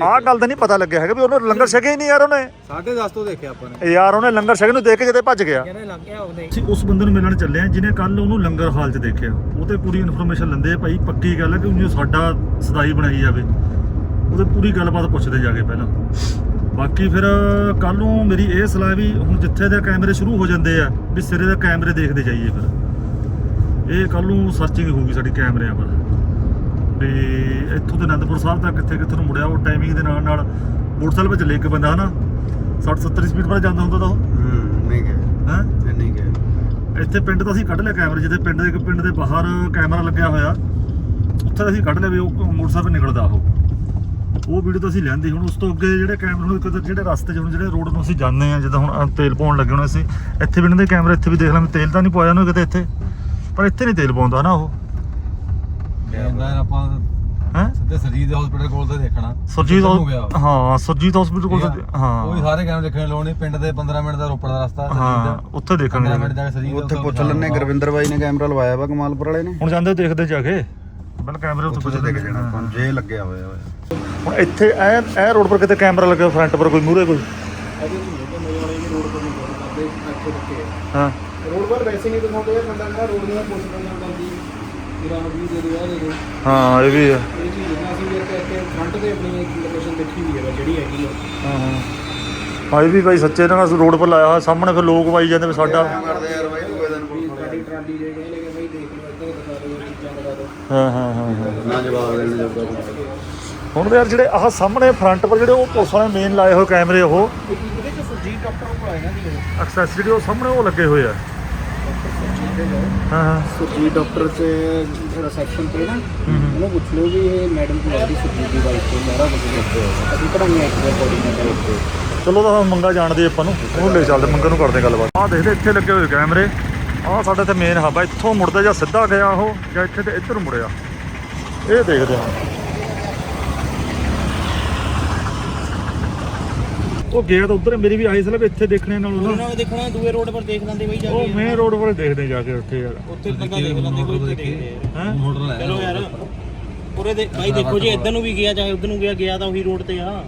ਆਹ ਗੱਲ ਤਾਂ ਨਹੀਂ ਪਤਾ ਲੱਗਿਆ ਹੈਗਾ ਵੀ ਉਹਨੇ ਲੰਗਰ ਛਕਿਆ ਹੀ ਨਹੀਂ ਯਾਰ ਉਹਨੇ। 10:30 ਤੋਂ ਦੇਖਿਆ ਆਪਾਂ ਨੇ। ਯਾਰ ਉਹਨੇ ਲੰਗਰ ਛਕੇ ਨੂੰ ਦੇਖ ਕੇ ਕਿਤੇ ਭੱਜ ਗਿਆ। ਕਹਿੰਦੇ ਲੱਗ ਗਿਆ ਉਹਦੇ ਅਸੀਂ ਉਸ ਬੰਦੇ ਨੂੰ ਮਿਲਣ ਚੱਲੇ ਆ ਜਿਹਨੇ ਕੱਲ ਉਹਨੂੰ ਲੰਗਰ ਹਾਲ 'ਚ ਦੇਖਿਆ। ਉਹ ਤੇ ਪੂਰੀ ਇਨਫੋਰਮੇਸ਼ਨ ਲੈਂਦੇ ਆ ਭਾਈ ਪੱਕੀ ਗੱਲ ਹੈ ਕਿ ਜੋ ਸਾਡਾ ਸਦਾਈ ਬਣਾਈ ਜਾਵੇ। ਉਹਦੇ ਪੂਰੀ ਗੱਲਬਾਤ ਪੁੱਛਦੇ ਜਾ ਕੇ ਪਹਿਲਾਂ। ਬਾਕੀ ਫਿਰ ਕੱਲ ਨੂੰ ਮੇਰੀ ਇਹ ਸਲਾਹ ਵੀ ਹੁਣ ਜਿੱਥੇ ਦੇ ਕੈਮਰੇ ਸ਼ੁਰੂ ਹੋ ਜਾਂਦੇ ਆ ਵੀ ਸਿਰੇ ਦੇ ਕੈਮਰੇ ਦੇਖਦੇ ਜਾਈਏ ਫਿਰ। ਇਹ ਕੱਲ ਨੂੰ ਸਰਚਿੰਗ ਹੋਊਗੀ ਸਾਡੀ ਕੈਮਰਿਆਂ ਪਰ। ਵੀ ਇੱਥੋਂ ਦੇ ਅਨੰਦਪੁਰ ਸਾਹਿਬ ਤੱਕ ਕਿੱਥੇ ਕਿੱਥੇ ਨੂੰ ਮੁੜਿਆ ਉਹ ਟਾਈਮਿੰਗ ਦੇ ਨਾਲ ਨਾਲ ਮੋਟਰਸਾਈਕਲ 'ਤੇ ਚੱਲੇ ਇੱਕ ਬੰਦਾ ਹਨਾ 60 70 ਸਪੀਡ ਪਰ ਜਾਂਦਾ ਹੁੰਦਾ ਤਾਂ ਉਹ। ਹੂੰ ਨਹੀਂ ਗਏ ਹੈਂ? ਨਹੀਂ ਗਏ ਇੱਥੇ ਪਿੰਡ ਤੋਂ ਅਸੀਂ ਕੱਢ ਲਿਆ ਕੈਮਰਾ ਜਿੱਥੇ ਪਿੰਡ ਦੇ ਇੱਕ ਪਿੰਡ ਦੇ ਬਾਹਰ ਕੈਮਰਾ ਲੱਗਿਆ ਹੋਇਆ ਉੱਥੇ ਅਸੀਂ ਕੱਢ ਲਿਆ ਵੀ ਉਹ ਮੋਟਰਸਾਈਕਲ ਨਿਕਲਦਾ ਉਹ। ਉਹ ਵੀਡੀਓ ਤਾਂ ਅਸੀਂ ਲੈਂਦੇ ਹੁਣ ਉਸ ਤੋਂ ਅੱਗੇ ਜਿਹੜੇ ਕੈਮਰੇ ਹੁਣ ਕਿਤੇ ਜਿਹੜੇ ਰਸਤੇ 'ਚ ਹੁਣ ਜਿਹੜੇ ਰੋਡ ਨੂੰ ਅਸੀਂ ਜਾਂਦੇ ਆ ਜਿੱਦਾਂ ਹੁਣ ਤੇਲ ਪਾਉਣ ਲੱਗੇ ਹੁਣ ਅਸੀਂ ਇੱਥੇ ਵੀ ਇਹਨਾਂ ਦੇ ਕੈਮਰੇ ਇੱਥੇ ਵੀ ਦੇਖ ਲਾਂ ਵੀ ਤੇਲ ਤਾਂ ਨਹੀਂ ਪਾਇਆ ਉਹਨੂੰ ਕਿਤੇ ਇੱਥੇ। ਪਰ ਇੱਥੇ ਨਹੀਂ ਤੇਲ ਪਾਉਂਦਾ ਨਾ ਉਹ। ਕਹਿੰਦਾ ਆਪਾਂ ਹੈ? ਸਿੱਧੇ ਸਰਜੀਤ ਦੇ ਹਸਪੀਟਲ ਕੋਲ ਤੇ ਦੇਖਣਾ। ਸੁਰਜੀਤ ਹੋ ਗਿਆ ਉਹ। ਹਾਂ ਸੁਰਜੀਤ ਹਸਪੀਟਲ ਕੋਲ ਤਾਂ- ਉਹ ਵੀ ਹਾਂ। ਸਾਰੇ ਕੈਮਰੇ ਦੇਖਣ ਲੋੜ ਨਹੀਂ। ਪਿੰਡ ਦੇ 15 ਮਿੰਟ ਦਾ ਰੋਪੜ ਦਾ ਰਸਤਾ ਹਾਂ ਉੱਥੇ 15 ਮਿੰਟ ਦੇਖਾਂਗੇ ਜਾ ਕੇ ਸਰਜੀਤ ਉੱਥੇ ਪੁੱਛ ਲੈਣੇ ਗੁਰਵਿੰਦਰ ਬਾਈ ਨੇ ਕੈਮਰਾ ਲਵਾਇਆ ਵਾ ਕਮਾਲਪੁਰ ਵਾਲੇ ਨੇ? ਹੁਣ ਜਾਂਦੇ ਦੇਖਦੇ ਜਾ ਕੇ। ਪਹਿਲਾਂ ਕੈਮਰੇ ਉੱਥੇ ਉੱਥੇ ਪੁੱਛਦੇ ਦੇਖ ਜਾਣਾ ਆਪਾਂ ਨੂੰ, ਜੇ ਲੱਗਿਆ ਹੋਇਆ ਹੋਇਆ। ਹੁਣ ਇੱਥੇ ਐ ਐ ਰੋਡ ਪਰ ਕਿਤੇ ਕੈਮਰਾ ਲੱਗਿਆ ਫਰੰਟ ਪਰ ਕੋਈ ਮੂਹਰੇ ਕੋਈ? ਹਾਂ। ਰੋਡ ਪਰ ਵੈਸੇ ਨਹੀਂ ਦਿਖਾਉਂਦੇ ਆ ਬੰਦਾ ਕਹਿੰਦਾ ਰੋਡ ਦੀਆਂ ਪੁੱਛ ਪਈਆਂ ਬੰਦੀ ਮੇਰਾ ਵੀ ਦੇ ਦਿਓ ਆ ਦੇ ਦਿਓ। ਹਾਂ ਇਹ ਵੀ ਹੈ ਇਹ ਚੀਜ਼ ਨਾ ਅਸੀਂ ਇੱਥੇ ਇੱਥੇ ਫਰੰਟ ਤੇ ਆਪਣੀ ਇੱਕ ਲੋਕੇਸ਼ਨ ਦੇਖੀ ਹੋਈ ਹੈ ਵਾ ਜਿਹੜੀ ਹੈਗੀ ਆ। ਹਾਂ ਹਾਂ। ਹਾਂ ਇਹ ਵੀ ਬਾਈ ਸੱਚੇ ਨਾਲ ਰੋਡ ਪਰ ਲਾਇਆ ਹੋਇਆ ਸਾਹਮਣੇ ਫਿਰ ਲੋਕ ਵਾਈ ਜਾਂਦੇ ਵੀ ਸਾਡਾ। ਕਰਦੇ ਯਾਰ ਬਾਈ ਕੋਈ ਦਿਨ ਵੀ ਸਾਡੀ ਟਰਾਲੀ ਜੇ ਕਹਿੰਦੇ ਕਿ ਬਈ ਦੇਖ ਲਓ ਇੱਧਰ ਦਿਖਾ ਦਿਓ ਇਹ ਚੀਜ਼ਾਂ ਦਿਖਾ ਦਿਓ। ਹਾਂ ਹਾਂ ਹਾਂ ਹਾਂ। ਨਾ ਜਵਾਬ ਦੇਣ ਜੋਗਾ ਕੋਈ। ਹੁਣ ਤਾਂ ਯਾਰ ਜਿਹੜੇ ਆਹ ਸਾਹਮਣੇ ਫਰੰਟ ਪਰ ਜਿਹੜੇ ਉਹ ਪੁਲਿਸ ਵਾਲੇ ਮੇਨ ਲਾਏ ਹੋਏ ਕੈਮਰੇ ਉਹ। ਇਹਦੇ ਚ ਸੁਰਜੀਤ ਡਾਕਟਰ ਕੋਲ ਆਇਆ ਜੀ ਐਕਸੈਸ ਜਿਹੜੇ ਉਹ ਸਾਹਮਣੇ ਉਹ ਲੱਗੇ ਹੋਏ ਆ। ਉਹਨੂੰ ਪੁੱਛ ਲਓ ਵੀ ਇਹ ਮੈਡਮ ਸੁਰਜੀਤ ਦੀ ਵਾਈਫ ਤੋਂ ਸਾਰਾ ਕੁਝ ਅਸੀਂ ਪੜਾਈਆਂ ਇੱਕ ਉੱਤੇ ਚਲੋ ਤਾਂ ਮੰਗਾ ਜਾਣਦੇ ਆਪਾਂ ਨੂੰ। ਉਹਨੂੰ ਲੈ ਚੱਲਦੇ ਮੰਗਾ ਨੂੰ ਕਰਦੇ ਗੱਲਬਾਤ। ਆਹ ਦੇਖਦੇ ਇੱਥੇ ਲੱਗੇ ਹੋਏ ਕੈਮਰੇ। ਆਹ ਸਾਡੇ ਤੇ ਮੇਨ ਹੱਬ ਆ ਇੱਥੋਂ ਮੁੜਦਾ ਜਾਂ ਸਿੱਧਾ ਗਿਆ ਉਹ ਜਾਂ ਇੱਥੇ ਤੇ ਇੱਧਰ ਮੁੜਿਆ। ਇਹ ਦੇਖਦੇ ਹਾਂ। ਉਹ ਗਿਆ ਤਾਂ ਉਧਰ ਮੇਰੀ ਵੀ ਆਈ ਸੀ ਵੀ ਇੱਥੇ ਦੇਖਣੇ ਨਾਲ ਨਾ। ਉਹਨਾਂ ਨੇ ਦੇਖਣਾ ਦੂਏ ਰੋਡ ਪਰ ਦੇਖ ਲੈਂਦੇ ਬਈ ਜਾ ਉਹ ਮੇਨ ਰੋਡ ਪਰ ਦੇਖਦੇ ਜਾ ਕੇ ਉੱਥੇ ਯਾਰ। ਉੱਥੇ ਤੱਕ ਦੇਖ ਲੈਂਦੇ ਕੋਈ ਉੱਥੇ ਦੇਖਦੇ। ਆ ਹੈ? ਮੋਟਰ ਲੈ ਚਲੋ ਯਾਰ ਪੂਰੇ ਦੇ ਭਾਈ ਦੇਖੋ ਜੀ ਇੱਧਰ ਨੂੰ ਵੀ ਗਿਆ ਚਾਹੇ ਉੱਧਰ ਨੂੰ ਗਿਆ ਗਿਆ ਤਾਂ ਉਹੀ ਰੋਡ ਤੇ ਆ।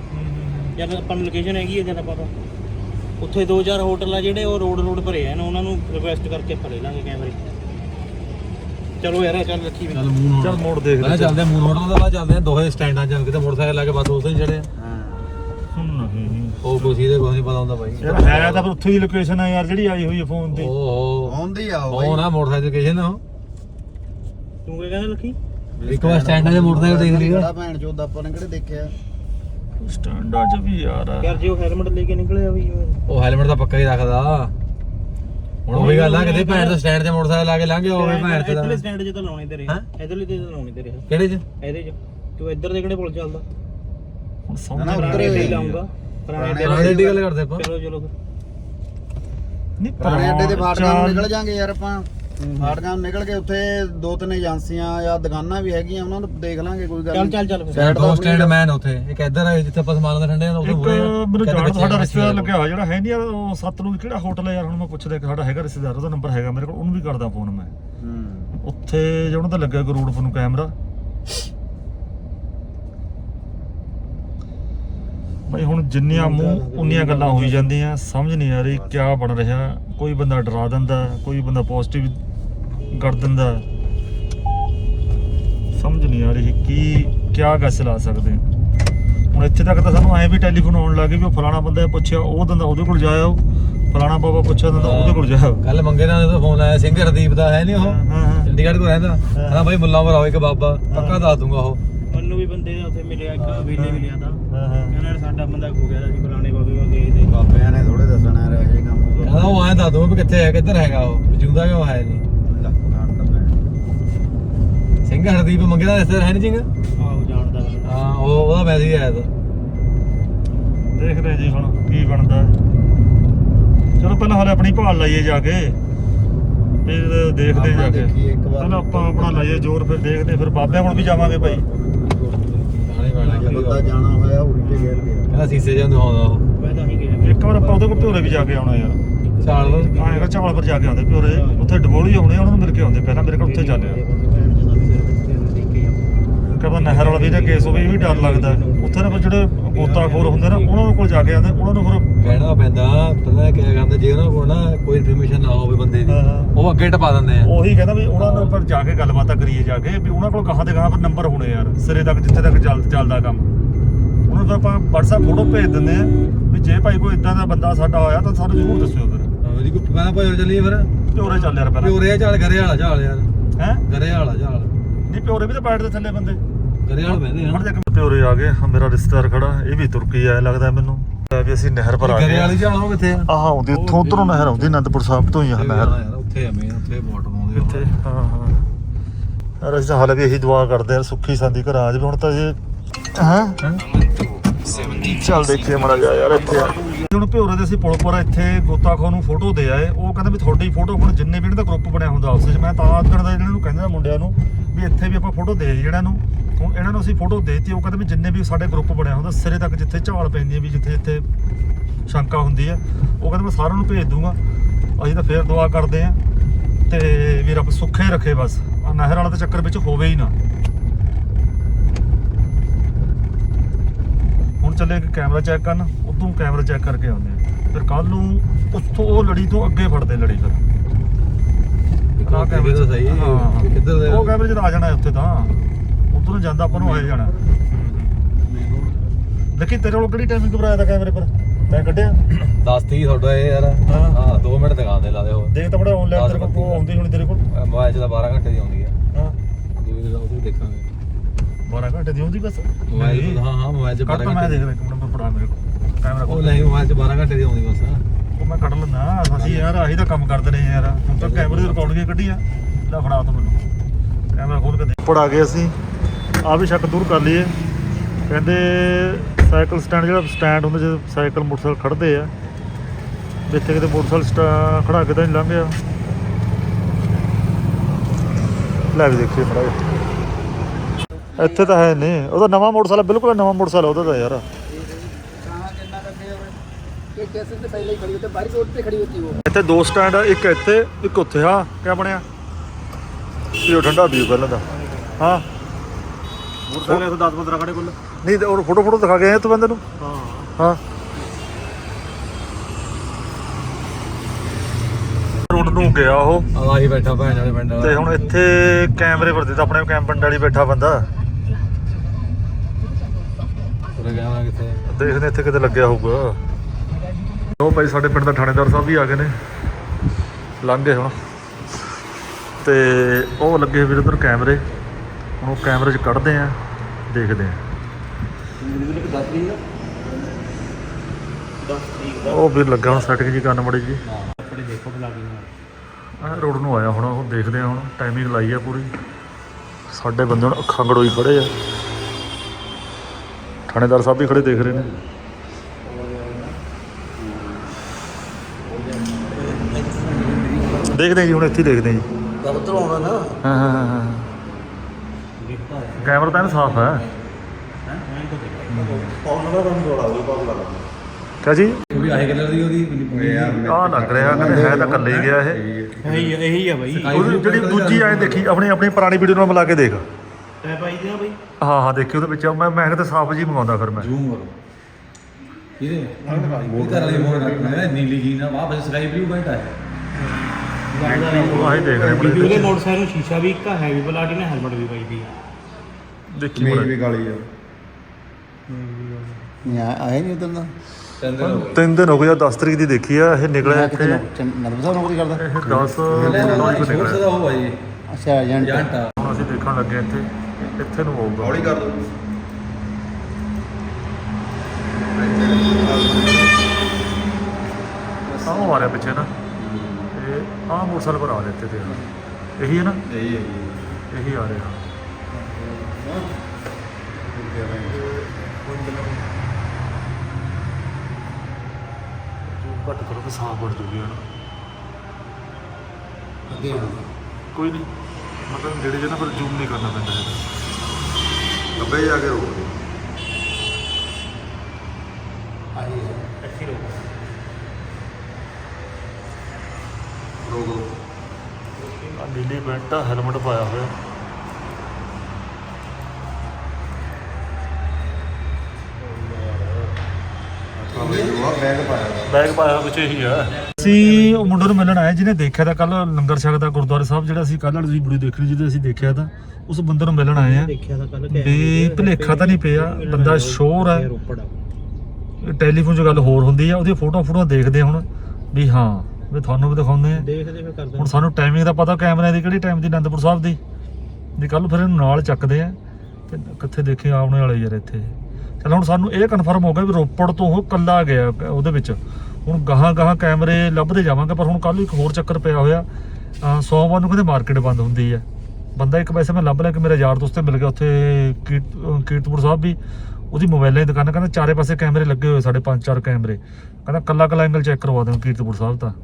ਜਦ ਆਪਾਂ ਨੂੰ ਲੋਕੇਸ਼ਨ ਹੈਗੀ ਹੈ ਜਦ ਆਪਾਂ ਤਾਂ। ਉੱਥੇ ਦੋ ਚਾਰ ਹੋਟਲ ਆ ਜਿਹੜੇ ਉਹ ਰੋਡ ਰੋਡ ਭਰੇ ਆ ਨਾ ਉਹਨਾਂ ਨੂੰ ਰਿਕੁਐਸਟ ਕਰਕੇ ਆਪਾਂ ਲੈ ਲਾਂਗੇ ਕੈਮਰੇ ਚਲੋ ਯਾਰ ਚੱਲ ਰੱਖੀ ਵੀ ਚੱਲ ਮੂੰਹ ਚੱਲ ਮੋੜ ਦੇਖ ਮੈਂ ਚੱਲਦੇ ਆ ਮੂੰਹ ਹੋਟਲ ਤੋਂ ਬਾਅਦ ਚੱਲਦੇ ਆ ਦੋਹੇ ਸਟੈਂਡਾਂ 'ਚ ਕਿਤੇ ਮੋਟਰਸਾਈਕਲ ਲਾ ਕੇ ਬਸ ਉਸੇ ਹੀ ਚੜੇ ਉਹ ਕੋਈ ਸੀਧੇ ਕੋਈ ਨਹੀਂ ਪਤਾ ਹੁੰਦਾ ਬਾਈ। ਯਾਰ ਹੈ ਤਾਂ ਫਿਰ ਉੱਥੇ ਹੀ ਲੋਕੇਸ਼ਨ ਆ ਯਾਰ ਜਿਹੜੀ ਆਈ ਹੋਈ ਹੈ ਫੋਨ ਤੇ। ਓਹੋ। ਆਉਂਦੀ ਆ ਉਹ ਉਹ ਨਾ ਮੋਟਰਸਾਈਕਲ ਕਿਸੇ ਨਾ ਤੂੰ ਕੀ ਕਹਿੰਦਾ ਲੱਖੀ? ਇੱਕ ਵਾਰ ਸਟੈਂਡਾਂ 'ਚ ਮੋਟਰਸਾਈਕਲ ਦੇਖ ਲਈਗਾ ਕਿਹੜਾ ਭੈਣ ਚੋਦ ਆਪਾਂ ਨੇ ਕਿਹੜੇ ਦੇਖਿਆ? ਸਟੈਂਡਾਂ 'ਚ ਵੀ ਯਾਰ। ਯਾਰ ਜੇ ਉਹ ਹੈਲਮਟ ਲੈ ਕੇ ਨਿਕਲਿਆ ਵੀ ਉਹ ਹੈਲਮਟ ਤਾਂ ਪੱਕਾ ਹੀ ਰੱਖਦਾ। ਹੁਣ ਉਹੀ ਗੱਲ ਆ ਕਿਤੇ ਭੈਣ ਤੋਂ ਸਟੈਂਡ 'ਤੇ ਮੋਟਰਸਾਈਕਲ ਲਾ ਕੇ ਲੰਘ ਗਿਆ ਹੋਵੇ ਭੈਣ ਤੇ ਇਧਰਲੇ ਸਟੈਂਡ 'ਚ ਤਾਂ ਲਾਉਣੇ ਤੇਰੇ। ਹੈਂ? ਇਧਰਲੇ ਤੇ ਤਾਂ ਲਾਉਣੇ ਤੇਰੇ। ਕਿਹੜੇ 'ਚ? ਇਹਦੇ 'ਚ। ਤੂੰ ਇੱਧਰ ਦੇ ਕਿਹੜੇ ਪੁਲ ਚੱਲਦਾ? ਹੁਣ ਸਮਝ ਨਾ, ਨਾ, ਉੱਧਰ ਤੇ ਹੀ ਹੀ ਲਾਉਂਗਾ ਪੁਰਾਣੇ ਤੇ ਪੁਰਾਣੇ ਦੀ ਗੱਲ ਕਰਦੇ ਆਪਾਂ। ਚਲੋ ਚਲੋ। ਫਿਰ ਨਹੀਂ ਪੁਰਾਣੇ ਅੱਡੇ ਦੇ ਫਾਟਕਾਂ ਨੂੰ ਨਿਕਲ ਜਾਾਂਗੇ ਯਾਰ ਆਪਾਂ। ਫਾਟਕਾਂ ਨੂੰ ਨਿਕਲ ਕੇ ਉੱਥੇ ਦੋ ਤਿੰਨ ਏਜੰਸੀਆਂ ਜਾਂ ਦੁਕਾਨਾਂ ਵੀ ਹੈਗੀਆਂ ਉਹਨਾਂ ਨੂੰ ਦੇਖ ਲਾਂਗੇ ਕੋਈ ਗੱਲ ਚੱਲ ਚੱਲ ਚੱਲ। ਫਿਰ ਸਟੈਂਡ ਦੋ ਸਟੈਂਡ ਮੈਨ ਉੱਥੇ ਇੱਕ ਇੱਧਰ ਹੈ ਜਿੱਥੇ ਆਪਾਂ ਸਮਾਨ ਦਾ ਠੰਡੇ ਆ ਉੱਥੇ ਆ। ਮੈਨੂੰ ਜਾਣ ਆ, ਰਿਸ਼ਤੇਦਾਰ ਲੱਗਿਆ ਹੋਇਆ ਜਿਹੜਾ ਹੈ ਨਹੀਂ ਉਹ ਸਤਲੁਜ ਕਿਹੜਾ ਹੋਟਲ ਹੈ ਯਾਰ ਹੁਣ ਮੈਂ ਪੁੱਛਦਾ ਕਿ ਸਾਡਾ ਹੈਗਾ ਰਿਸ਼ਤੇਦਾਰ ਉਹਦਾ ਨੰਬਰ ਹੈਗਾ ਮੇਰੇ ਕੋਲ ਉਹਨੂੰ ਵੀ ਕਰਦਾ ਫੋਨ ਮੈਂ। ਹੂੰ। ਉੱਥੇ ਜੇ ਉਹਨਾਂ ਦਾ ਲੱਗਿਆ ਕਰੋੜ ਨੂੰ ਕੈਮਰਾ ਬਈ ਹੁਣ ਜਿੰਨੀਆਂ ਮੂੰਹ ਉਨੀਆਂ ਗੱਲਾਂ ਹੋਈ ਜਾਂਦੀਆਂ ਸਮਝ ਨਹੀਂ ਆ ਰਹੀ ਕਿਆ ਬਣ ਰਿਹਾ। ਕੋਈ ਬੰਦਾ ਡਰਾ ਦਿੰਦਾ ਕੋਈ ਬੰਦਾ ਪੋਜ਼ਿਟਿਵ ਕਰ ਦਿੰਦਾ। ਸਮਝ ਨਹੀਂ ਆ ਰਹੀ ਕੀ ਕਿਆ ਗੱਸ ਲਾ ਸਕਦੇ ਹਾਂ। ਹੁਣ ਇੱਥੇ ਤੱਕ ਤਾਂ ਸਾਨੂੰ ਐਂ ਵੀ ਟੈਲੀਫੋਨ ਆਉਣ ਲੱਗੇ ਵੀ ਉਹ ਫਲਾਣਾ ਬੰਦਾ ਪੁੱਛਿਆ ਉਹ ਦਿੰਦਾ ਉਹਦੇ ਕੋਲ ਜਾਇਓ। ਫਲਾਣਾ ਬਾਬਾ ਪੁੱਛਿਆ ਦਿੰਦਾ ਉਹਦੇ ਕੋਲ ਜਾਇਓ। ਕੱਲ ਮੰਗੇ ਨਾਲ ਜਦੋਂ ਫੋਨ ਆਇਆ ਸਿੰਘ ਹਰਦੀਪ ਦਾ ਹੈ ਨਹੀਂ ਉਹ? ਹਾਂ, ਹਾਂ। ਚੰਡੀਗੜ੍ਹ ਕੋ ਰਹਿੰਦਾ। ਕਹਿੰਦਾ ਬਾਈ ਮੁੱਲਾਂਵਰ ਆਓ ਇੱਕ ਬਾਬਾ ਪੱਕਾ ਦੱਸ ਦੂੰਗਾ ਉਹ। ਮੈਨੂੰ ਵੀ ਬੰਦੇ ਦਾ ਉੱਥੇ ਮਿਲਿਆ ਇੱਕ ਵੇਲੇ ਮਿਲਿਆ ਤਾਂ। ਹਾਂ ਹਾਂ। ਕਹਿੰਦਾ ਯਾਰ ਸਾਡਾ ਬੰਦਾ ਖੋ ਗਿਆ ਸੀ ਪੁਰਾਣੇ ਬਾਬੇ ਕੋਲ ਗਏ ਤੇ ਬਾਬਿਆਂ ਨੇ ਥੋੜੇ ਦੱਸਣਾ ਯਾਰ ਇਹ ਕੰਮ ਕਹਿੰਦਾ ਉਹ ਆਇਆ ਦੱਸ ਦੂੰਗਾ ਵੀ ਕਿੱਥੇ ਹੈ ਕਿੱਧਰ ਹੈਗਾ ਉਹ ਜਿਉਂਦਾ ਕਿ ਉਹ ਹੈ ਨਹੀਂ? ਸਿੰਘ ਹਰਦੀਪ ਮੰਗੇ ਦਾ ਰਿਸ਼ਤੇਦਾਰ ਹੈ ਨਹੀਂ ਸਿੰਘ? ਆਹੋ ਜਾਣਦਾ। ਹਾਂ ਉਹ ਉਹਦਾ ਮੈਸੇਜ ਆਇਆ ਤਾਂ। ਦੇਖਦੇ ਜੀ ਹੁਣ ਕੀ ਬਣਦਾ। ਹੈ। ਚਲੋ ਪਹਿਲਾਂ ਹਾਲੇ ਆਪਣੀ ਭਾਲ ਲਾਈਏ ਜਾ ਕੇ। ਫਿਰ ਦੇਖਦੇ ਜਾ ਕੇ। ਦੇਖੀਏ ਇੱਕ ਵਾਰ। ਪਹਿਲਾਂ ਆਪਾਂ ਆਪਣਾ ਲਾਈਏ ਜ਼ੋਰ ਫਿਰ ਦੇਖਦੇ ਫਿਰ ਬਾਬਿਆਂ ਕੋਲ ਵੀ ਜਾਵਾਂਗੇ ਭਾਈ। ਹਾਣੇ ਵਾਲਾ ਜੇ ਬੰਦਾ ਜਾਣਾ ਹੋਇਆ ਉਰੀ ਤੇ ਗੇਰ ਗਿਆ ਕਹਿੰਦਾ ਸੀਸੇ ਜਾਂ ਦਿਖਾਉਂਦਾ ਉਹ। ਮੈਂ ਤਾਂ ਹੀ ਗਿਆ ਇੱਕ ਵਾਰ ਆਪਾਂ ਉਹਦੇ ਕੋਲ ਭਿਓਰੇ ਵੀ ਜਾ ਕੇ ਆਉਣਾ ਯਾਰ। ਚਾਲ ਲਓ ਆਏਗਾ ਚਾਵਲ ਪਰ ਜਾ ਕੇ ਆਉਂਦੇ ਭਿਓਰੇ। ਉੱਥੇ ਡਬੋਲੀ ਆਉਣੇ ਆ, ਉਹਨਾਂ ਨੂੰ ਮਿਲ ਕੇ ਆਉਂਦੇ। ਪਹਿਲਾਂ ਮੇਰੇ ਕੋਲ ਉੱਥੇ ਚੱਲਿਆ ਕਹਿੰਦਾ ਨਹਿਰ ਵਾਲਾ ਵੀ ਦਾ ਕੇਸ ਹੋਵੇ ਇਹ ਵੀ ਡਰ ਲੱਗਦਾ। ਉੱਥੇ ਨਾ ਫਿਰ ਜਿਹੜੇ ਗੋਤਾਖੋਰ ਹੁੰਦੇ ਨਾ ਉਹਨਾਂ ਕੋਲ ਜਾ ਕੇ ਆਉਂਦੇ ਉਹਨਾਂ ਨੂੰ ਫਿਰ ਕਹਿਣਾ ਪੈਂਦਾ ਪਤਾ ਕਿਆ ਕਹਿੰਦਾ ਜੇ ਉਹਨਾਂ ਕੋਲ ਨਾ ਕੋਈ ਇਨਫੋਰਮੇਸ਼ਨ ਨਾ ਹੋਵੇ ਬੰਦੇ ਦੀ ਹਾਂ। ਉਹ ਅੱਗੇ ਟਪਾ ਦਿੰਦੇ ਆ। ਉਹੀ ਕਹਿੰਦਾ ਵੀ ਉਹਨਾਂ ਨੂੰ ਪਰ ਜਾ ਕੇ ਗੱਲਬਾਤਾਂ ਕਰੀਏ ਜਾ ਕੇ ਵੀ ਉਹਨਾਂ ਕੋਲ ਕਹਾਂ ਤੇ ਕਹਾਂ ਪਰ ਨੰਬਰ ਹੋਣੇ ਯਾਰ ਸਿਰੇ ਤੱਕ ਜਿੱਥੇ ਤੱਕ ਚੱਲ ਚੱਲਦਾ ਕੰਮ। ਉਹਨਾਂ ਨੂੰ ਫਿਰ ਆਪਾਂ WhatsApp ਫੋਟੋ ਭੇਜ ਦਿੰਦੇ ਆ ਵੀ ਜੇ ਭਾਈ ਕੋਈ ਇਦਾਂ ਦਾ ਬੰਦਾ ਸਾਡਾ ਹੋਇਆ ਤਾਂ ਸਾਨੂੰ ਜ਼ਰੂਰ ਦੱਸਿਓ ਫਿਰ। ਉਹਦੀ ਕੋਈ ਕਹਿੰਦਾ ਭਾਈ ਚੱਲੀਏ ਫਿਰ? ਪਿਓਰੇ ਚੱਲ ਯਾਰ ਪਹਿਲਾਂ। ਪਿਓਰੇ ਝਾਲ ਗਰੇ ਵਾਲਾ ਝਾਲ ਯਾਰ। ਹੈ? ਗਰੇ ਵਾਲਾ ਝਾਲ ਨਹੀਂ ਪਿਓਰੇ ਵੀ ਤਾਂ ਬੈਠਦੇ ਥੱਲੇ ਬੰਦੇ। ਪਿਓਰੇ ਆ ਗਏ ਮੇਰਾ ਰਿਸ਼ਤੇਦਾਰ ਖੜਾ ਇਹ ਵੀ ਤੁਰਕੀ ਆਇਆ ਲੱਗਦਾ ਮੈਨੂੰ। ਲੈ ਵੀ ਅਸੀਂ ਨਹਿਰ ਪਰ ਆ ਗਰੇ ਗਏ। ਵਾਲੀ ਝਾਲ ਉਹ ਕਿੱਥੇ ਆ? ਆਹ ਆਉਂਦੀ ਉੱਥੋਂ ਉਧਰੋਂ ਨਹਿਰ ਆਉਂਦੀ ਅਨੰਦਪੁਰ ਸਾਹਿਬ ਤੋਂ ਹੀ ਆ ਨਹਿਰ। ਯਾਰ ਉੱਥੇ ਆ ਮੇਨ ਉੱਥੇ ਬਾਟਮ ਆਉਂਦੇ ਆ। ਇੱਥੇ ਹਾਂ ਹਾਂ। ਯਾਰ ਅਸੀਂ ਤਾਂ ਹਾਲੇ ਵੀ ਇਹੀ ਦੁਆ ਕਰਦੇ ਆ ਸੁੱਖੀ ਸਾਂਦੀ ਘਰ ਆ ਜਾਵੇ। ਹੁਣ ਤਾਂ ਇਹ ਹਾਂ? ਹੈਂ? ਚੱਲ ਦੇਖੀਏ ਮੜਾ ਜਾ ਯਾਰ ਇੱਥੇ ਆ। ਹੁਣ ਭਿਓਰੇ ਦੇ ਅਸੀਂ ਪੁਲ ਪਰ ਇੱਥੇ ਗੋਤਾਖੋਰ ਨੂੰ ਫੋਟੋ ਦੇ ਆਏ। ਉਹ ਕਹਿੰਦੇ ਵੀ ਤੁਹਾਡੀ ਫੋਟੋ ਹੁਣ ਜਿੰਨੇ ਵੀ ਇਹਨਾਂ ਦਾ ਗਰੁੱਪ ਬਣਿਆ ਹੁੰਦਾ ਆਪਸ ਵਿੱਚ। ਮੈਂ ਤਾਂ ਆਦਣ ਦਾ ਇਹਨਾਂ ਨੂੰ ਕਹਿੰਦਾ ਮੁੰਡਿਆਂ ਨੂੰ ਵੀ ਇੱਥੇ ਵੀ ਆਪਾਂ ਫੋਟੋ ਦੇ ਜਿਹੜਾ ਨੂੰ। ਹੁਣ ਇਹਨਾਂ ਨੂੰ ਅਸੀਂ ਫੋਟੋ ਦੇਤੀ ਉਹ ਕਹਿੰਦੇ ਵੀ ਜਿੰਨੇ ਵੀ ਸਾਡੇ ਗਰੁੱਪ ਬਣਿਆ ਹੁੰਦਾ ਸਿਰੇ ਤੱਕ ਜਿੱਥੇ ਝਾਲ ਪੈਂਦੀ ਹੈ ਵੀ ਜਿੱਥੇ ਜਿੱਥੇ ਸ਼ੰਕਾ ਹੁੰਦੀ ਹੈ ਉਹ ਕਹਿੰਦੇ ਮੈਂ ਸਾਰਿਆਂ ਨੂੰ ਭੇਜ ਦੂੰਗਾ। ਅਸੀਂ ਤਾਂ ਫੇਰ ਦੁਆ ਕਰਦੇ ਆਂ ਤੇ ਵੀ ਰੱਬ ਸੁੱਖੇ ਰੱਖੇ ਬਸ। ਨਹਿਰ ਵਾਲਾ ਤਾਂ ਚੱਕਰ ਵਿੱਚ ਹੋਵੇ ਹੀ ਨਾ। ਹੁਣ ਚੱਲੇ ਕੈਮਰਾ ਚੈੱਕ ਕਰਨ ਉਦੋਂ ਕੈਮਰਾ ਚੈੱਕ ਕਰਕੇ ਆਉਂਦੇ ਆ ਫਿਰ ਕੱਲ ਨੂੰ ਉੱਥੋਂ ਉਹ ਲੜੀ ਤੋਂ ਅੱਗੇ ਫੜਦੇ ਲੜੀ ਫਿਰ। ਆਹ ਕੈਮਰੇ ਸਹੀ ਹਾਂ। ਕਿੱਧਰ ਦੇ ਉਹ ਕੈਮਰੇ 'ਚ ਤਾਂ ਆ ਜਾਣਾ ਉੱਥੇ ਤਾਂ। ਉਧਰ ਨੂੰ ਜਾਂਦਾ ਆਪਾਂ ਨੂੰ ਆ ਜਾਣਾ। ਲੇਕਿਨ ਤੇਰੇ ਕੋਲ ਕਿਹੜੀ ਟਾਈਮਿੰਗ ਕਰਾਇਆ ਤਾਂ ਕੈਮਰੇ ਪਰ? ਮੈਂ ਕੱਢਿਆ। 10 30 ਤੁਹਾਡਾ ਇਹ ਯਾਰ। ਹਾਂ। ਹਾਂ 2 ਮਿੰਟ ਦਿਖਾ ਦੇ ਲਾ ਦੇ ਹੋਰ। ਦੇਖ ਤਾਂ ਬੜਾ ਆਨਲਾਈਨ ਤੇਰੇ ਕੋਲ ਉਹ ਆਉਂਦੀ ਹੋਣੀ ਤੇਰੇ ਕੋਲ। ਮੋਬਾਈਲ 'ਚ ਤਾਂ 12 ਘੰਟੇ ਦੀ ਆਉਂਦੀ ਆ। ਹਾਂ। ਦੂਜੀ ਦਾ ਉਹ ਵੀ ਦੇਖਾਂਗੇ। 12 ਘੰਟੇ ਦੀ ਆਉਂਦੀ ਬਸ? ਮੋਬਾਈਲ ਹਾਂ ਹਾਂ ਮੋਬਾਈਲ 'ਚ ਕੱਢ 12 ਤਾਂ ਮੈਂ ਘੰਟੇ ਦੇਖ ਰਿਹਾ ਇੱਕ ਮਿੰਟ ਮੈਂ ਫੜਾ ਮੇਰੇ ਕੋਲ। ਕੈਮਰਾ ਉਹ ਨਹੀਂ ਮੋਬਾਈਲ 'ਚ 12 ਘੰਟੇ ਦੀ ਆਉਂਦੀ ਬਸ ਉਹ ਮੈਂ ਕੱਢ ਲੈਂਦਾ ਅਸੀਂ ਯਾਰ ਆਹੀ ਤਾਂ ਕੰਮ ਕਰਦੇ ਨੇ ਯਾਰ। ਹੁਣ ਤਾਂ ਕੈਮਰੇ ਦੀ ਰਿਕਾਰਡਿੰਗ ਕੱਢੀਆਂ ਲੈ ਫੜਾ ਤੂੰ ਮੈਨੂੰ। ਕੈਮਰਾ ਖੋਲ ਕੇ ਦੇ ਪੜਾ ਗਏ ਅਸੀਂ। ਆ ਵੀ ਸ਼ੱਕ ਦੂਰ ਕਰ ਲਈਏ। ਕਹਿੰਦੇ ਸਾਈਕਲ ਸਟੈਂਡ ਜਿਹੜਾ ਸਟੈਂਡ ਹੁੰਦਾ ਜਦੋਂ ਸਾਈਕਲ ਮੋਟਰਸਾਈਕਲ ਖੜਦੇ ਆ ਇੱਥੇ ਕਿਤੇ ਮੋਟਰਸਾਈਕਲ ਖੜਾ ਕੇ ਤਾਂ ਨਹੀਂ ਲੰਘਿਆ ਲੈ ਵੀ ਦੇਖੀਏ ਮੜਾ ਇੱਥੇ ਤਾਂ ਹੈ ਨਹੀਂ। ਉਹਦਾ ਨਵਾਂ ਮੋਟਰਸਾਈਕਲ ਬਿਲਕੁਲ ਨਵਾਂ ਮੋਟਰਸਾਈਕਲ ਉਹਦਾ ਤਾਂ ਯਾਰ। ਇੱਥੇ ਦੋ ਸਟੈਂਡ ਆ, ਇੱਕ ਇੱਥੇ, ਇੱਕ ਉੱਥੇ। ਆ ਕਿਆ ਬਣਿਆ? ਇਹ ਠੰਡਾ ਪੀਓ ਪਹਿਲਾਂ ਦਾ। ਹਾਂ। ਮੋਟਰਸਾਈਕਲ ਇੱਥੇ 10 15 ਖੜੇ ਕੋਲ। ਨਹੀਂ ਤੇ ਉਹ ਫੋਟੋ ਫੋਟੋ ਦਿਖਾ ਕੇ ਆਏ ਤੂੰ ਬੰਦੇ ਨੂੰ? ਹਾਂ। ਹਾਂ। ਰੋਡ ਨੂੰ ਗਿਆ ਉਹ। ਆਹੀ ਬੈਠਾ ਭੈਣ ਵਾਲੇ ਪਿੰਡ ਵਾਲਾ। ਤੇ ਹੁਣ ਇੱਥੇ ਕੈਮਰੇ ਪਰ ਦਿੱਤਾ ਆਪਣੇ ਕੈਂਪ ਪਿੰਡ ਵਾਲੀ ਬੈਠਾ ਬੰਦਾ। ਉਰੇ ਗਿਆ ਮੈਂ ਕਿੱਥੇ? ਦੇਖਦੇ ਇੱਥੇ ਕਿਤੇ ਲੱਗਿਆ ਹੋਊਗਾ। ਉਹ ਭਾਈ ਸਾਡੇ ਪਿੰਡ ਦਾ ਥਾਣੇਦਾਰ ਸਾਹਿਬ ਵੀ ਆ ਗਏ ਨੇ। ਲੰਘ ਗਏ ਹੁਣ। ਤੇ ਉਹ ਲੱਗੇ ਵੀਰ ਉਧਰ ਕੈਮਰੇ। ਹੁਣ ਉਹ ਕੈਮਰੇ 'ਚ ਕੱਢਦੇ ਆ ਦੇਖਦੇ ਆ। ਉਹ ਵੀਰ ਲੱਗਾ ਹੁਣ ਸੈਟਿੰਗ ਜੀ ਕਰਨ ਮੜੀ ਜੀ। ਆਪਣੇ ਦੇਖੋ ਬੁਲਾ ਕੇ ਆਹ ਰੋਡ ਨੂੰ ਆਇਆ ਹੁਣ ਉਹ ਦੇਖਦੇ ਆ ਹੁਣ ਟਾਈਮਿੰਗ ਲਾਈ ਆ ਪੂਰੀ। ਸਾਡੇ ਬੰਦੇ ਹੁਣ ਅੱਖਾਂ ਗੜੋਈ ਖੜੇ ਆ। ਥਾਣੇਦਾਰ ਸਾਹਿਬ ਵੀ ਖੜੇ ਦੇਖ ਰਹੇ ਨੇ। ਦੇਖਦੇ ਜੀ ਹੁਣ ਇੱਥੇ ਦੇਖਦੇ ਜੀ। ਦਫ਼ਤਰ ਆਉਣਾ ਨਾ। ਹਾਂ ਹਾਂ ਹਾਂ। ਕੈਮਰਾ ਤਾਂ ਸਾਫ਼ ਹੈ। ਪਾਉਣ ਦਾ ਕੰਮ ਥੋੜਾ ਹੋਈ ਪਾਉ ਲੱਗਾ ਜੀ? ਉਹ ਵੀ ਆਹੀ ਕਲਰ ਦੀ ਉਹਦੀ ਆਹ ਲੱਗ ਰਿਹਾ ਕਹਿੰਦੇ ਹੈ ਤਾਂ ਇਕੱਲੇ ਹੀ ਗਿਆ ਇਹ। ਇਹੀ ਇਹੀ ਆ ਬਾਈ ਉਹਦੀ ਜਿਹੜੀ ਦੂਜੀ ਆਏ ਦੇਖੀ ਆਪਣੀ ਆਪਣੀ ਪੁਰਾਣੀ ਵੀਡੀਓ ਨਾਲ ਮਿਲਾ ਕੇ ਦੇਖ। ਐ ਪਾਈ ਦੀਆਂ ਬਾਈ ਹਾਂ ਹਾਂ ਦੇਖੀ ਉਹਦੇ ਵਿੱਚ। ਮੈਂ ਮੈਂ ਕਿਹਾ ਸਾਫ਼ ਜੀ ਮੰਗਾਉਂਦਾ ਫਿਰ ਮੈਂ। ਜ਼ੂਮ ਕਰੋ। ਇਹਦੇ ਬਹੁਤ ਘਰ ਵਾਲੀ ਮੋੜ ਰੱਖਣਾ ਨੀਲੀ ਜੀ ਨਾ। ਵਾਹ ਬਸ ਸਕਾਈ ਬਲੂ ਬੈਠਾ ਹੈ। ਉਹ ਆਹੀ ਦੇਖ ਰਹੇ ਵੀ ਉਹਦੇ ਬੜੇ ਮੋਟਰਸਾਈਕਲ ਨੂੰ ਸ਼ੀਸ਼ਾ ਵੀ ਇੱਕ ਹੈਵੀ ਪਲਾਟੀ ਨੇ ਹੈਲਮਟ ਵੀ ਪਾਈ ਦੀ ਆ। ਦੇਖੀ ਬੜੇ ਗਾਲੀ ਆ। ਨਹੀਂ ਆਏ ਨਹੀਂ ਉਦੋਂ ਦਾ ਤਿੰਨ ਦਿਨ ਹੋ ਗਏ। ਤਿੰਨ ਦਿਨ ਹੋ ਗਏ ਆ 10 ਤਰੀਕ ਦੀ ਦੇਖੀ ਆ ਇਹ ਨਿਕਲਿਆ ਇੱਥੇ। ਨਰਮ ਸਾਹਿਬ ਨੌਕਰੀ ਕਰਦਾ? ਇਹ 10 ਨੌ ਵਜੇ ਸੋਰਸ ਨਿਕਲਿਆ। ਦਾ ਉਹ ਭਾਈ ਅੱਛਾ ਏਜੰਟ। ਆ। ਹੁਣ ਅਸੀਂ ਦੇਖਣ ਲੱਗੇ ਇੱਥੇ ਇੱਥੇ ਨੂੰ ਹੋਊਗਾ। ਹੌਲੀ ਕਰ ਦੋ ਆਹ ਆ ਰਿਹਾ ਪਿੱਛੇ ਨਾ। ਇਹ ਆਹ ਮੋਟਰਸਾਈਕਲ ਪਰ ਆ ਰਿਹਾ ਇੱਥੇ ਤੇ। ਇਹੀ ਹੈ ਨਾ? ਇਹੀ ਹੈ ਇਹੀ ਆ ਰਿਹਾ। ਘੱਟ ਕਰੋ ਤਾਂ ਸਾਫ਼ ਬਣ ਜੂਗੀ ਹਨਾ ਕੋਈ ਨਹੀਂ। ਮਤਲਬ ਨੇੜੇ ਜੇ ਨਾ ਪਰ ਜ਼ੂਮ ਨਹੀਂ ਕਰਨਾ ਪੈਂਦਾ ਅੱਬੇ ਜਾ ਕੇ ਰੋਕ ਅੱਛੀ ਰੋਕੋ। ਰੋਕ ਆ ਨੀਲੀ ਪੈਂਟ ਆ ਹੈਲਮਟ ਪਾਇਆ ਹੋਇਆ। ਬੈਗ ਪਾਇਆ। ਬੈਗ ਪਾਇਆ ਵਿੱਚ ਇਹੀ ਆ। ਅਸੀਂ ਉਹ ਮੁੰਡੇ ਨੂੰ ਮਿਲਣ ਆਏ ਜਿਹਨੇ ਦੇਖਿਆ ਤਾਂ ਕੱਲ ਲੰਗਰ ਛਕਦਾ ਗੁਰਦੁਆਰੇ ਸਾਹਿਬ ਜਿਹੜਾ ਅਸੀਂ ਕੱਲ ਤੁਸੀਂ ਵੀਡੀਓ ਦੇਖ ਲਈ ਜਿਹਦੇ ਅਸੀਂ ਦੇਖਿਆ ਤਾਂ ਉਸ ਬੰਦੇ ਨੂੰ ਮਿਲਣ ਆਏ ਆ। ਦੇਖਿਆ ਤਾਂ ਕੱਲ ਵੀ ਭਲੇਖਾ ਤਾਂ ਨਹੀਂ ਪਿਆ ਬੰਦਾ ਸ਼ੋਰ ਹੈ ਟੈਲੀਫੋਨ 'ਚ ਗੱਲ ਹੋਰ ਹੁੰਦੀ ਆ ਉਹਦੀ ਫੋਟੋ ਫੋਟੋ ਦੇਖਦੇ ਹੁਣ ਵੀ ਹਾਂ ਵੀ ਤੁਹਾਨੂੰ ਵੀ ਦਿਖਾਉਂਦੇ ਆ। ਦੇਖਦੇ ਫਿਰ ਕਰਦੇ ਹੁਣ ਸਾਨੂੰ ਟਾਈਮਿੰਗ ਦਾ ਪਤਾ ਕੈਮਰੇ ਦੀ ਕਿਹੜੀ ਟਾਈਮ ਦੀ ਅਨੰਦਪੁਰ ਸਾਹਿਬ ਦੀ। ਵੀ ਕੱਲ ਫਿਰ ਇਹਨੂੰ ਨਾਲ ਚੱਕਦੇ ਆ ਤੇ ਕਿੱਥੇ ਦੇਖੇ ਆਉਣੇ ਵਾਲੇ ਯਾਰ ਇੱਥੇ। ਚਲ ਹੁਣ ਸਾਨੂੰ ਇਹ ਕਨਫਰਮ ਹੋ ਗਿਆ ਵੀ ਰੋਪੜ ਤੋਂ ਉਹ ਕੱਲਾ ਗਿਆ ਉਹਦੇ ਵਿੱਚ। ਹੁਣ ਗਾਹਾਂ ਗਾਹਾਂ ਕੈਮਰੇ ਲੱਭਦੇ ਜਾਵਾਂਗੇ ਪਰ ਹੁਣ ਕੱਲ ਇੱਕ ਹੋਰ ਚੱਕਰ ਪਿਆ ਹੋਇਆ ਸੋਮਵਾਰ ਨੂੰ ਕਹਿੰਦੇ ਮਾਰਕੀਟ ਬੰਦ ਹੁੰਦੀ ਹੈ। ਬੰਦਾ ਇੱਕ ਵੈਸੇ ਮੈਂ ਲੱਭ ਲਿਆ ਕਿ ਮੇਰਾ ਯਾਰ ਦੋਸਤ ਮਿਲ ਗਿਆ ਉੱਥੇ ਕੀਰਤ- ਕੀਰਤਪੁਰ ਸਾਹਿਬ ਵੀ। ਉਹਦੀ ਮੋਬਾਈਲਾਂ ਦੀ ਦੁਕਾਨ ਆ, ਕਹਿੰਦਾ ਚਾਰੇ ਪਾਸੇ ਕੈਮਰੇ ਲੱਗੇ ਹੋਏ ਸਾਡੇ ਪੰਜ ਚਾਰ ਕੈਮਰੇ। ਕਹਿੰਦਾ ਕੱਲਾ ਕੱਲਾ ਐਂਗਲ ਚੈੱਕ ਕਰਵਾ ਦਿਓ ਕੀਰਤਪੁਰ ਸਾਹਿਬ ਦਾ।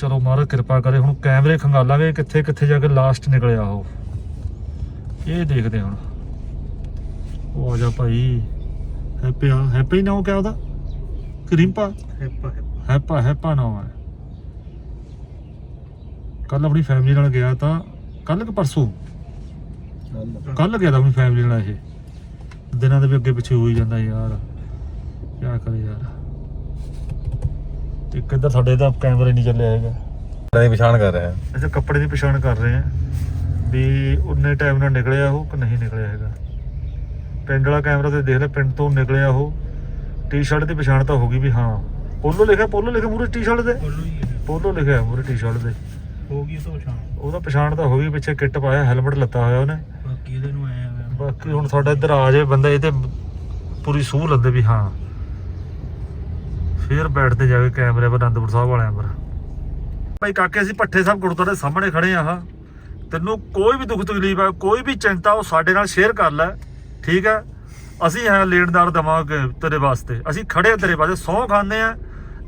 ਚਲੋ ਮਹਾਰਾਜ ਕਿਰਪਾ ਕਰੇ ਹੁਣ ਕੈਮਰੇ ਖੰਗਾਲਾਂਗੇ ਕਿੱਥੇ ਕਿੱਥੇ ਜਾ ਕੇ ਲਾਸਟ ਨਿਕਲਿਆ ਉਹ। ਇਹ ਦੇਖਦੇ ਹੁਣ। ਉਹ ਆ ਜਾ ਭਾਈ। ਹੈਪੀ ਆ ਹੈਪੀ ਨਾ ਉਹ ਕਿਆ ਉਹਦਾ? ਕਰੀਮਪਾ? ਹੈਪਾ ਹੈਪਾ। ਹੈਪਾ ਨਾਮ ਹੈ ਕੱਲ ਆਪਣੀ ਫੈਮਿਲੀ ਨਾਲ ਗਿਆ ਤਾਂ ਕੱਲ ਕਿ ਪਰਸੋਂ? ਕੱਲ ਗਿਆ ਤਾਂ ਆਪਣੀ ਫੈਮਿਲੀ ਨਾਲ ਇਹ। ਦਿਨਾਂ ਦੇ ਵੀ ਅੱਗੇ ਪਿੱਛੇ ਹੋਈ ਜਾਂਦਾ ਯਾਰ। ਕਿਆ ਕਰੇ ਯਾਰ। ਤੇ ਕਿੱਧਰ ਸਾਡੇ ਤਾਂ ਕੈਮਰੇ ਨਹੀਂ ਚੱਲਿਆ ਹੈਗਾ। ਦੀ ਪਛਾਣ ਕਰ ਰਿਹਾ। ਅੱਛਾ ਕੱਪੜੇ ਦੀ ਪਛਾਣ ਕਰ ਰਹੇ ਆ। ਵੀ ਉਨੇ ਟਾਈਮ ਨਾਲ ਨਿਕਲਿਆ ਉਹ ਕਿ ਨਹੀਂ ਨਿਕਲਿਆ ਹੈਗਾ? ਪਿੰਡ ਵਾਲਾ ਕੈਮਰਾ ਤੇ ਦੇਖ ਲੈ ਪਿੰਡ ਤੋਂ ਨਿਕਲਿਆ ਉਹ। ਟੀ-ਸ਼ਰਟ ਦੀ ਪਛਾਣ ਤਾਂ ਹੋ ਗਈ ਵੀ ਹਾਂ। ਪੋਲੋ ਲਿਖਿਆ ਪੋਲੋ ਲਿਖਿਆ ਮੂਰੇ ਟੀ-ਸ਼ਰਟ ਦੇ? ਬੋਲੋ ਹੀ ਹੈ। ਪੋਲੋ ਲਿਖਿਆ ਮੂਰੇ ਟੀ-ਸ਼ਰਟ ਦੇ। ਹੋ ਗਈ ਤੋਂ ਪਛਾਣ। ਉਹਦਾ ਪਛਾਣ ਤਾਂ ਹੋ ਗਈ ਪਿੱਛੇ ਕਿੱਟ ਪਾਇਆ ਹੈਲਮਟ ਲੱਤਾ ਹੋਇਆ ਉਹਨੇ। ਬਾਕੀ ਇਹਦੇ ਨੂੰ ਆਇਆ ਬਾਕੀ ਹੁਣ ਸਾਡਾ ਇੱਧਰ ਆ ਜਾਏ ਬੰਦਾ ਇਹ ਤੇ ਪੂਰੀ ਸੂਹ ਲੱਦੇ ਵੀ ਹਾਂ। ਫੇਰ ਬੈਠਦੇ ਜਾ ਕੇ ਕੈਮਰੇ ਪਰ ਅਨੰਦਪੁਰ ਸਾਹਿਬ ਵਾਲਿਆਂ ਪਰ ਭਾਈ ਕਾਕੇ ਅਸੀਂ ਪੱਠੇ ਸਾਹਿਬ ਗੁਰਦੁਆਰੇ ਸਾਹਮਣੇ ਖੜੇ ਆ ਹਾਂ। ਤੈਨੂੰ ਕੋਈ ਵੀ ਦੁੱਖ ਤਕਲੀਫ ਹੈ ਕੋਈ ਵੀ ਚਿੰਤਾ ਉਹ ਸਾਡੇ ਨਾਲ ਸ਼ੇਅਰ ਕਰ ਲੈ। ਠੀਕ ਹੈ? ਅਸੀਂ ਹੈ ਲੈਣਦਾਰ ਦਵਾਂਗੇ ਤੇਰੇ ਵਾਸਤੇ। ਅਸੀਂ ਖੜੇ ਤੇਰੇ ਵਾਸਤੇ ਸੌ ਖਾਂਦੇ ਆ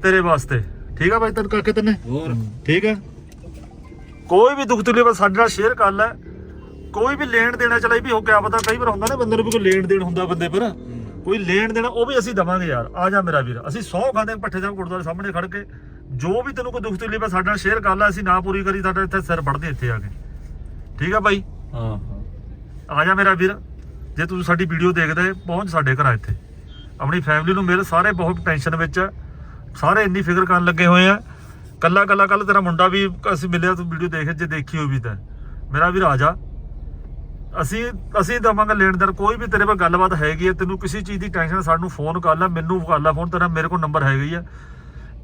ਤੇਰੇ ਵਾਸਤੇ। ਠੀਕ ਆ ਭਾਈ ਤੈਨੂੰ ਕਾਕੇ ਤੈਨੇ? ਹੋਰ। ਠੀਕ ਹੈ ਕੋਈ ਵੀ ਦੁੱਖ ਤਕਲੀਫ ਸਾਡੇ ਨਾਲ ਸ਼ੇਅਰ ਕਰ ਲੈ। ਕੋਈ ਵੀ ਲੈਣ ਦੇਣਾ ਚਲਾਈ ਵੀ ਹੋ ਗਿਆ ਪਤਾ ਕਈ ਵਾਰ ਹੁੰਦਾ ਨਾ ਬੰਦੇ ਨੂੰ ਵੀ ਕੋਈ ਲੈਣ ਦੇਣ ਹੁੰਦਾ ਬੰਦੇ ਪਰ। ਕੋਈ ਲੈਣ ਦੇਣਾ ਉਹ ਵੀ ਅਸੀਂ ਦਵਾਂਗੇ ਯਾਰ। ਆ ਜਾ ਮੇਰਾ ਵੀਰ। ਅਸੀਂ 100 ਖਾਂਦੇ ਪੱਠੇ ਸਾਹਿਬ ਗੁਰਦੁਆਰੇ ਸਾਹਮਣੇ ਖੜ ਕੇ। ਜੋ ਵੀ ਤੈਨੂੰ ਕੋਈ ਦੁੱਖ ਤਕਲੀਫ ਹੈ ਸਾਡੇ ਨਾਲ ਸ਼ੇਅਰ ਕਰ ਲੈ। ਅਸੀਂ ਨਾ ਪੂਰੀ ਕਰੀ ਸਾਡਾ ਇੱਥੇ ਸਿਰ ਵੜਦੇ ਇੱਥੇ ਆ ਕੇ। ਠੀਕ ਆ ਬਾਈ? ਹਾਂ। ਆ ਜਾ ਮੇਰਾ ਵੀਰ। ਜੇ ਤੁਸੀਂ ਸਾਡੀ ਵੀਡੀਓ ਦੇਖਦੇ, ਪਹੁੰਚ ਸਾਡੇ ਘਰ ਇੱਥੇ। ਆਪਣੀ ਫੈਮਿਲੀ ਨੂੰ ਮਿਲ ਸਾਰੇ ਬਹੁਤ ਟੈਨਸ਼ਨ ਵਿੱਚ ਆ। ਸਾਰੇ ਇੰਨੀ ਫਿਕਰ ਕਰਨ ਲੱਗੇ ਹੋਏ ਆ। ਕੱਲਾ ਕੱਲਾ ਕੱਲ ਤੇਰਾ ਮੁੰਡਾ ਵੀ ਅਸੀਂ ਮਿਲਿਆ, ਤੂੰ ਵੀਡੀਓ ਦੇਖ, ਜੇ ਦੇਖੀ ਹੋ ਵੀ ਤਾਂ। ਮੇਰਾ ਵੀ ਰਾਜਾ ਜਾ ਅਸੀਂ ਅਸੀਂ ਦਵਾਂਗੇ ਲੈਣਦਾਰ ਕੋਈ ਵੀ ਤੇਰੇ ਕੋਲ ਗੱਲਬਾਤ ਹੈਗੀ ਹੈ ਤੈਨੂੰ ਕਿਸੇ ਚੀਜ਼ ਦੀ ਟੈਨਸ਼ਨ ਸਾਨੂੰ ਫੋਨ ਕਰ ਲੈ, ਮੈਨੂੰ ਕਰ ਲੈ ਫੋਨ ਤੇਰਾ ਮੇਰੇ ਕੋਲ ਨੰਬਰ ਹੈਗਾ ਹੀ ਆ।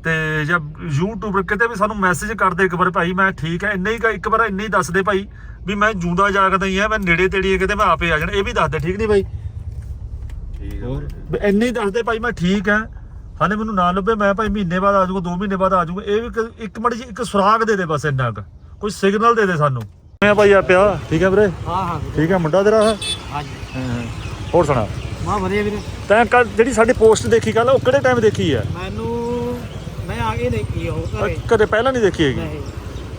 ਤੇ ਜਾਂ YouTube ਕਿਤੇ ਵੀ ਸਾਨੂੰ ਮੈਸੇਜ ਕਰ ਦੇ ਇੱਕ ਵਾਰ ਭਾਈ ਮੈਂ ਠੀਕ ਹੈ ਇੰਨੇ ਹੀ ਕ- ਇੱਕ ਵਾਰ ਇੰਨੇ ਹੀ ਦੱਸ ਦੇ ਭਾਈ ਵੀ ਮੈਂ ਜੂੰਦਾ ਜਾਗਦਾ ਹੀ ਆ ਮੈਂ ਨੇੜੇ ਤੇੜੀ ਕਿਤੇ ਮੈਂ ਆਪੇ ਆ ਜਾਣਾ ਇਹ ਵੀ ਦੱਸ ਦੇ ਠੀਕ ਨਹੀਂ ਭਾਈ? ਠੀਕ ਹੋਰ? ਵੀ ਇੰਨੇ ਹੀ ਦੱਸ ਦੇ ਭਾਈ ਮੈਂ ਠੀਕ ਆ ਹਾਲੇ ਮੈਨੂੰ ਨਾ ਲੱਭੇ ਮੈਂ ਭਾਈ ਮਹੀਨੇ ਬਾਅਦ ਆ ਜਾਊਗਾ 2 ਮਹੀਨੇ ਬਾਅਦ ਆ ਜਾਊਗਾ ਇਹ ਵੀ ਇੱਕ- ਮੜੀ ਇੱਕ ਸੁਰਾਗ ਦੇ ਦੇ ਬਸ ਇੰਨਾ ਕੁ। ਕੋਈ ਸਿਗਨਲ ਦੇ ਦੇ ਸਾਨੂੰ। ਮੈਂ ਭਾਈ ਆ ਪਿਆ ਠੀਕ ਹੈ ਵੀਰੇ? ਹਾਂ ਹਾਂ ਠੀਕ ਹੈ ਮੁੰਡਾ ਤੇਰਾ? ਹਾਂਜੀ। ਹੋਰ ਸੁਣਾ? ਮਾ ਵਧੀਆ ਵੀਰੇ। ਤੈਂ ਕੱਲ ਜਿਹੜੀ ਸਾਡੀ ਪੋਸਟ ਦੇਖੀ ਕੱਲ ਉਹ ਕਿਹੜੇ ਟਾਈਮ ਦੇਖੀ ਹੈ? ਮੈਨੂੰ ਮੈਂ ਆ ਕੇ ਦੇਖੀ ਉਹ ਘਰੇ। ਕਦੇ ਪਹਿਲਾਂ ਨਹੀਂ ਦੇਖੀ ਹੈਗੀ? ਨਹੀਂ।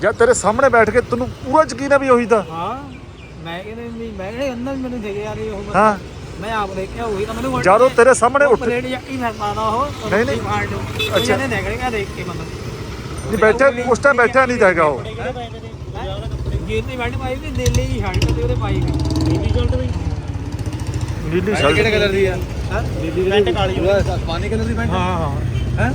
ਜਦ ਤੇਰੇ ਸਾਹਮਣੇ ਬੈਠ ਕੇ ਤੈਨੂੰ ਪੂਰਾ ਯਕੀਨ ਹੈ ਵੀ ਉਹੀ ਤਾਂ ਹਾਂ ਮੈਂ ਕਹਿੰਦੇ ਵੀ ਮੈਂ ਕਹਿੰਦੇ ਅੰਦਰ ਵੀ ਮੈਨੂੰ ਦਿਖ ਯਾਰ ਇਹ ਉਹ ਹਾਂ। ਮੈਂ ਆਪ ਦੇਖਿਆ ਉਹੀ ਤਾਂ ਮੈਨੂੰ ਜਦੋਂ ਤੇਰੇ ਸਾਹਮਣੇ ਉੱਠ ਪਲੇਟ ਜਾਂ ਹੀ ਫਿਰਦਾ ਦਾ ਉਹ? ਨਹੀਂ, ਨਹੀਂ। ਅੱਛਾ। ਇਹਨੇ ਨਿਕਲ ਗਿਆ ਦੇਖ ਕੇ ਮੈਨੂੰ ਨਹੀਂ ਬੈਠਾ ਉਸ ਟਾਈਮ ਬੈਠਾ ਨਹੀਂ ਜਾਏਗਾ ਉਹ। ਜੀਤੀ ਬੈਠ ਪਾਈ ਵੀ ਨੀਲੀ ਦੀ ਸ਼ਰਟ ਤੇ ਉਹਦੇ ਪਾਈ। ਨੀਲੀ ਸ਼ਰਟ ਵੀ। ਨੀਲੀ ਕਿਹੜੇ ਸ਼ਰਟ ਕਲਰ ਦੀ ਆ। ਹਾਂ ਨੀਲੀ ਪੈਂਟ ਕਾਲੀ ਪਾਣੀ ਕਲਰ ਦੀ ਪੈਂਟ ਹਾਂ ਹਾਂ। ਹੈ?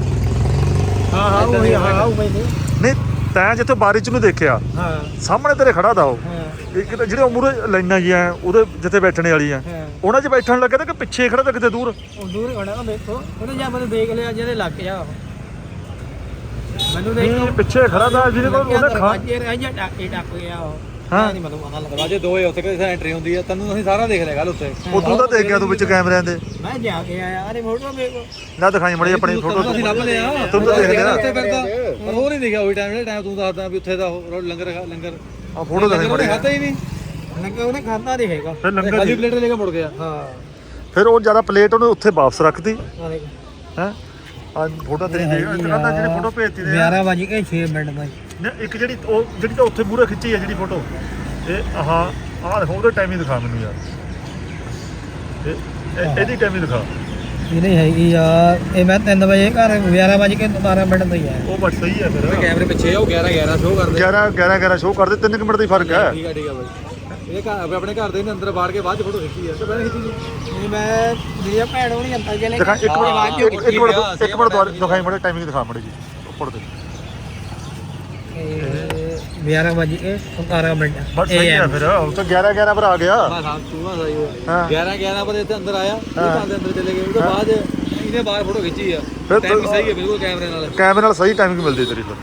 ਹਾਂ ਹਾਂ ਉਹ ਹਾਂ ਉਹ ਮੈਨੂੰ ਨਹੀਂ ਤੈਂ ਜਿੱਥੇ ਬਾਰਿਸ਼ ਨੂੰ ਦੇਖਿਆ ਹਾਂ। ਸਾਹਮਣੇ ਤੇਰੇ ਖੜਾ ਦਾ ਉਹ। ਇੱਕ ਤਾਂ ਜਿਹੜੇ ਉਮਰੇ ਲਾਈਨਾਂ ਜੀਆਂ ਉਹਦੇ ਜਿੱਥੇ ਬੈਠਣੇ ਵਾਲੀਆਂ ਹਾਂ। ਉਹਨਾਂ 'ਚ ਬੈਠਣ ਲੱਗੇ ਤਾਂ ਕਿ ਪਿੱਛੇ ਖੜਾ ਤਾਂ ਕਿਤੇ ਦੂਰ। ਉਹ ਦੂਰ ਨਾ ਦੇਖੋ ਉਹਨੇ ਜਾਂ ਮੈਨੂੰ ਦੇਖ ਲਿਆ ਜਿਹਦੇ ਲੱਗ ਜਾ ਉਹ। ਮੈਨੂੰ ਦੇਖ ਪਿੱਛੇ ਖੜਾ ਦਾ ਜਿਹਦੇ ਕੋਲ ਉਹਨੇ ਖਾ ਜਾ ਡਾਕੇ ਡੱਕ ਗਿਆ ਉਹ। ਹਾਂ। ਨਹੀਂ ਮੈਨੂੰ ਪਤਾ ਲੱਗਾ ਦਰਵਾਜ਼ੇ ਦੋ ਹੈ ਉੱਥੇ ਕਿਹੜੀ ਐਂਟਰੀ ਹੁੰਦੀ ਆ ਤੈਨੂੰ ਅਸੀਂ ਸਾਰਾ ਦੇਖ ਲਿਆ ਗੱਲ ਉੱਤੇ ਉਹ ਤੂੰ ਤਾਂ ਦੇਖ ਗਿਆ ਤੂੰ ਵਿੱਚ ਕੈਮਰਿਆਂ ਦੇ। ਮੈਂ ਜਾ ਕੇ ਆਇਆ ਅਰੇ ਫੋਟੋ ਮੇਰੇ ਕੋਲ। ਨਾ ਦਿਖਾਈ ਮੜੀ ਆਪਣੀ ਫੋਟੋ ਅਸੀਂ ਲੱਭ ਲਿਆ। ਤੂੰ ਤਾਂ ਦੇਖ ਲਿਆ। ਉੱਥੇ ਫਿਰਦਾ। ਪਰ ਉਹ ਨਹੀਂ ਦਿਖਿਆ ਉਹੀ ਟਾਈਮ ਜਿਹੜਾ ਟਾਈਮ ਤੂੰ ਦੱਸਦਾ ਵੀ ਉੱਥੇ ਦਾ ਉਹ ਲੰਗਰ ਲੰਗਰ। ਆ ਫੋਟੋ ਦਿਖਾਈ ਮੜੀ ਖਾਤਾ ਹੀ ਨਹੀਂ। ਲੱਗਾ ਉਹਨੇ ਖਾਂਦਾ ਨਹੀਂ ਹੈਗਾ। ਫਿਰ ਲੰਗਰ ਖਾਲੀ ਦੀ ਪਲੇਟ ਲੈ ਕੇ ਮੁੜ ਗਿਆ। ਹਾਂ। ਫਿਰ ਉਹ ਜ਼ਿਆਦਾ ਪਲੇਟ ਉਹਨੇ ਉੱਥੇ ਵਾਪਸ ਦੇਖ। ਹੈ? ਆ ਫੋਟੋ ਤੇਰੀ ਦੇਖ ਇੱਕ ਕਹਿੰਦਾ ਜਿਹੜੀ ਫੋਟੋ ਭੇਜਤੀ ਦੇ 11 ਵਜੇ ਕੇ 6 ਮਿੰਟ ਬਾਈ। ਨਾ ਇੱਕ ਜਿਹੜੀ ਉਹ ਜਿਹੜੀ ਤਾਂ ਉੱਥੇ ਮੂਰੇ ਖਿੱਚੀ ਹੈ ਜਿਹੜੀ ਫੋਟੋ। ਇਹ ਆਹ ਆਹ ਦੇਖੋ ਉਹਦੇ ਟਾਈਮ ਹੀ ਦਿਖਾ ਮੈਨੂੰ ਯਾਰ। ਇਹ ਇਹ- ਇਹਦੀ ਟਾਈਮ ਹੀ ਦਿਖਾ। ਇਹ ਨਹੀਂ ਹੈਗੀ ਯਾਰ ਇਹ ਮੈਂ 3 ਵਜੇ ਘਰ 11 ਵਜੇ ਕੇ 12 ਮਿੰਟ ਤੋਂ ਹੀ ਆਇਆ ਉਹ ਬਸ ਸਹੀ ਹੈ ਫਿਰ। ਕੈਮਰੇ ਪਿੱਛੇ ਆ ਉਹ 11 11 ਸ਼ੋ ਕਰਦੇ। 11 11 11 ਸ਼ੋਅ ਕਰਦੇ 3 ਮਿੰਟ ਦਾ ਹੀ ਫ਼ਰਕ ਹੈ। ਠੀਕ ਆ ਠੀਕ ਆ ਬਾਈ। ਇਹ ਘਰ ਆਪਣੇ ਘਰ ਦੇ ਨੇ ਅੰਦਰ ਬਾੜ ਕੇ ਬਾਅਦ ਚ ਫੋਟੋ ਖਿੱਚੀ ਆ। ਤੇ ਪਹਿਲਾਂ ਖਿੱਚੀ ਸੀ ਮੈਂ ਮੇਰੀ ਭੈਣ ਹੋਣੀ ਅੰਦਰ ਚਲੇ ਦਿਖਾ ਇੱਕ ਮਿੰਟ ਇੱਕ ਇੱਕ ਮਿੰਟ ਇੱਕ ਮਿੰਟ ਦੁਬਾਰਾ ਦਿਖਾਈ ਮੜੇ ਟਾਈਮਿੰਗ ਦਿਖਾ ਮੜੇ ਜੀ ਉੱਪਰ ਤੇ। 11 ਵਜੇ ਕੇ 17 ਮਿੰਟ ਬਸ ਸਹੀ ਹੈ ਫਿਰ ਉਹ ਤਾਂ 11 11 ਪਰ ਆ ਗਿਆ। ਬਸ ਹਾਂ ਤੂੰ ਆ। ਹਾਂ। 11 11 ਪਰ ਇੱਥੇ ਅੰਦਰ ਆਇਆ ਇਹ ਘਰ ਦੇ ਅੰਦਰ ਚਲੇ ਗਏ ਉਹਦੇ ਬਾਅਦ ਇਹਨੇ ਬਾਹਰ ਫੋਟੋ ਖਿੱਚੀ ਆ। ਫਿਰ ਟਾਈਮ ਸਹੀ ਹੈ ਬਿਲਕੁਲ ਕੈਮਰੇ ਨਾਲ। ਕੈਮਰੇ ਨਾਲ ਸਹੀ ਟਾਈਮਿੰਗ ਮਿਲਦੀ ਤੇਰੀ ਫਿਰ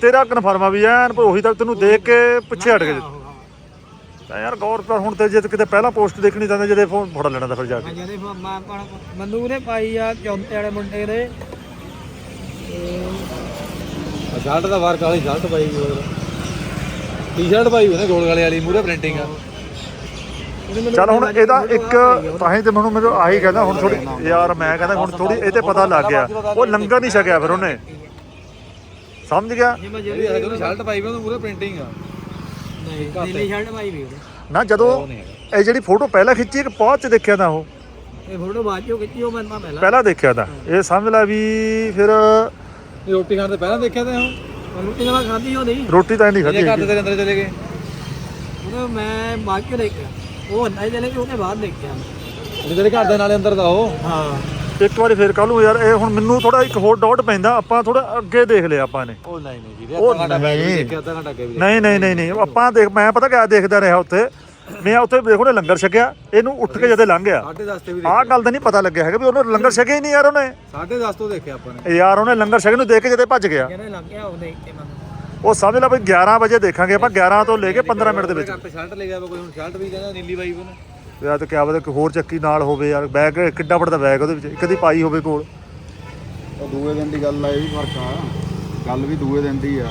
ਤੇਰਾ ਕਨਫਰਮ ਆ ਵੀ ਐਨ ਪਰ ਉਹੀ ਤੱਕ ਤੈਨੂੰ ਦੇਖ ਕੇ ਪਿੱਛੇ ਹਟ ਗਏ ਤਾਂ ਯਾਰ ਗੌਰ ਕਰ ਹੁਣ ਤੇ ਜੇ ਕਿਤੇ ਪਹਿਲਾਂ ਪੋਸਟ ਦੇਖਣੀ ਤਾਂ ਜਿਹਦੇ ਫੋਨ ਫੜ ਲੈਣਾ ਤਾਂ ਫਿਰ ਜਾ ਕੇ। ਜਿਹਦੇ ਮੈਂ ਮੰਨੂ ਨੇ ਪਾਈ ਆ ਚੌਂਤੇ ਵਾਲੇ ਮੁੰਡੇ ਦੇ। ਸ਼ਰਟ ਦਾ ਵਾਰ ਕਾਲੀ ਸ਼ਰਟ ਪਾਈ ਹੋਈ ਹੋਰ ਟੀ-ਸ਼ਰਟ ਪਾਈ ਹੋਈ ਨੇ ਗੋਲ ਗਾਲੇ ਵਾਲੀ ਮੂਰੇ ਪ੍ਰਿੰਟਿੰਗ ਆ। ਚੱਲ ਹੁਣ ਇਹਦਾ ਇੱਕ ਤਾਂ ਹੀ ਤੇ ਮੈਨੂੰ ਮੈਨੂੰ ਆਹੀ ਕਹਿੰਦਾ ਹੁਣ ਥੋੜੀ ਯਾਰ ਮੈਂ ਕਹਿੰਦਾ ਹੁਣ ਥੋੜੀ ਇਹ ਤੇ ਪਤਾ ਲੱਗ ਗਿਆ। ਉਹ ਲੰਗਰ ਨਹੀਂ ਛਕਿਆ ਫਿਰ ਉਹਨੇ। ਸਮਝ ਗਿਆ? ਜਿਹੜੀ ਹੈ ਜਿਹੜੀ ਸ਼ਰਟ ਪਾਈ ਹੋਈ ਉਹਦੇ ਮੂਰੇ ਪ੍ਰਿੰਟਿੰਗ ਆ। ਨਹੀਂ ਨੀਲੀ ਸ਼ਰਟ ਪਾਈ ਵੀ ਨਾ ਜਦੋਂ ਇਹ ਜਿਹੜੀ ਫੋਟੋ ਪਹਿਲਾਂ ਖਿੱਚੀ ਇੱਕ ਪਹੁੰਚ ਚ ਦੇਖਿਆ ਤਾਂ ਉਹ? ਇਹ ਫੋਟੋ ਬਾਅਦ ਚੋਂ ਖਿੱਚੀ ਉਹ ਮੈਂ ਮੈਂ ਪਹਿਲਾਂ। ਪਹਿਲਾਂ ਦੇਖਿਆ ਤਾਂ। ਇਹ ਸਮਝ ਲੈ ਵੀ ਫਿਰ ਇਹ ਰੋਟੀ ਖਾਣ ਤੋਂ ਪਹਿਲਾਂ ਦੇਖਿਆ ਤੇ ਹੁਣ ਰੋਟੀ ਤਾਂ ਮੈਂ ਖਾਧੀ ਉਹ ਨਹੀਂ। ਰੋਟੀ ਤਾਂ ਨਹੀਂ ਖਾਧੀ ਇਹ ਘਰ ਹੈਗੀ। ਦੇ ਅੰਦਰ ਚਲੇ ਗਏ। ਉਹ ਮੈਂ ਬਾਅਦ ਚੋਂ ਦੇਖਿਆ। ਉਹ ਅੰਦਰ ਚਲੇ ਗਏ ਉਹਨੇ ਬਾਅਦ ਦੇਖਿਆ। ਇਹ ਤੇਰੇ ਘਰ ਦੇ ਨਾਲੇ ਅੰਦਰ ਦਾ ਉਹ? ਹਾਂ। ਇੱਕ ਵਾਰੀ ਫੇਰ ਕੱਲ ਨੂੰ ਯਾਰ ਇਹ ਹੁਣ ਮੈਨੂੰ ਥੋੜਾ ਇੱਕ ਹੋਰ ਡਾਊਟ ਪੈਂਦਾ ਆਪਾਂ ਥੋੜਾ ਅੱਗੇ ਦੇਖ ਲਿਆ ਆਪਾਂ ਨੇ। ਉਹ ਨਹੀਂ ਨਹੀਂ ਜੀ ਉਹ ਕੇ ਨਹੀਂ। ਦੇਖਿਆ ਅੱਧਾ ਘੰਟਾ ਅੱਗੇ ਵੀ ਨਹੀਂ ਨਹੀਂ ਨਹੀਂ ਨਹੀਂ ਆਪਾਂ ਦੇਖ ਮੈਂ ਪਤਾ ਕਿਆ ਦੇਖਦਾ ਰਿਹਾ ਉੱਥੇ? ਮੈਂ ਉੱਥੇ ਦੇਖੋ ਨੇ ਲੰਗਰ ਛਕਿਆ ਇਹਨੂੰ ਉੱਠ ਕੇ ਜਦੇ ਲੰਘ ਗਿਆ। ਸਾਢੇ 10 ਤੇ ਵੀ ਆਹ ਗੱਲ ਤਾਂ ਨਹੀਂ ਪਤਾ ਲੱਗਿਆ ਹੈਗਾ ਵੀ ਉਹਨੇ ਲੰਗਰ ਛਕਿਆ ਹੀ ਨਹੀਂ ਯਾਰ ਉਹਨੇ। ਸਾਢੇ 10 ਤੋਂ ਦੇਖਿਆ ਆਪਾਂ ਨੇ। ਯਾਰ ਉਹਨੇ ਲੰਗਰ ਛਕੇ ਨੂੰ ਦੇਖ ਕੇ ਜਦੇ ਭੱਜ ਗਿਆ। ਉਹ ਦੇਖ ਕੇ ਮੈਂ ਉਹ ਸਮਝ ਲੈ ਵੀ 11 ਵਜੇ ਦੇਖਾਂਗੇ ਆਪਾਂ 11 ਤੋਂ ਲੈ ਕੇ 15 ਮਿੰਟ ਦੇ ਵਿੱਚ। ਤੇ ਸ਼ਰਟ ਲੈ ਗਿਆ ਕੋਈ ਹੁਣ ਸ਼ਰਟ ਵੀ ਕਹਿੰਦਾ ਨੀਲੀ ਪਾਈ ਉਹਨੇ ਯਾਰ ਤਾਂ ਕਿਆ ਪਤਾ ਕੋਈ ਹੋਰ ਚੱਕੀ ਨਾਲ ਹੋਵੇ ਯਾਰ ਬੈਗ ਕਿੱਡਾ ਵੱਡਾ ਬੈਗ ਉਹਦੇ ਵਿੱਚ ਇੱਕ ਦੀ ਪਾਈ ਹੋਵੇ ਕੋਲ। ਉਹ ਦੂਏ ਦਿਨ ਦੀ ਗੱਲ ਆ ਇਹ ਵੀ ਫ਼ਰਕ ਆ। ਗੱਲ ਵੀ ਦੂਏ ਦਿਨ ਦੀ ਆ।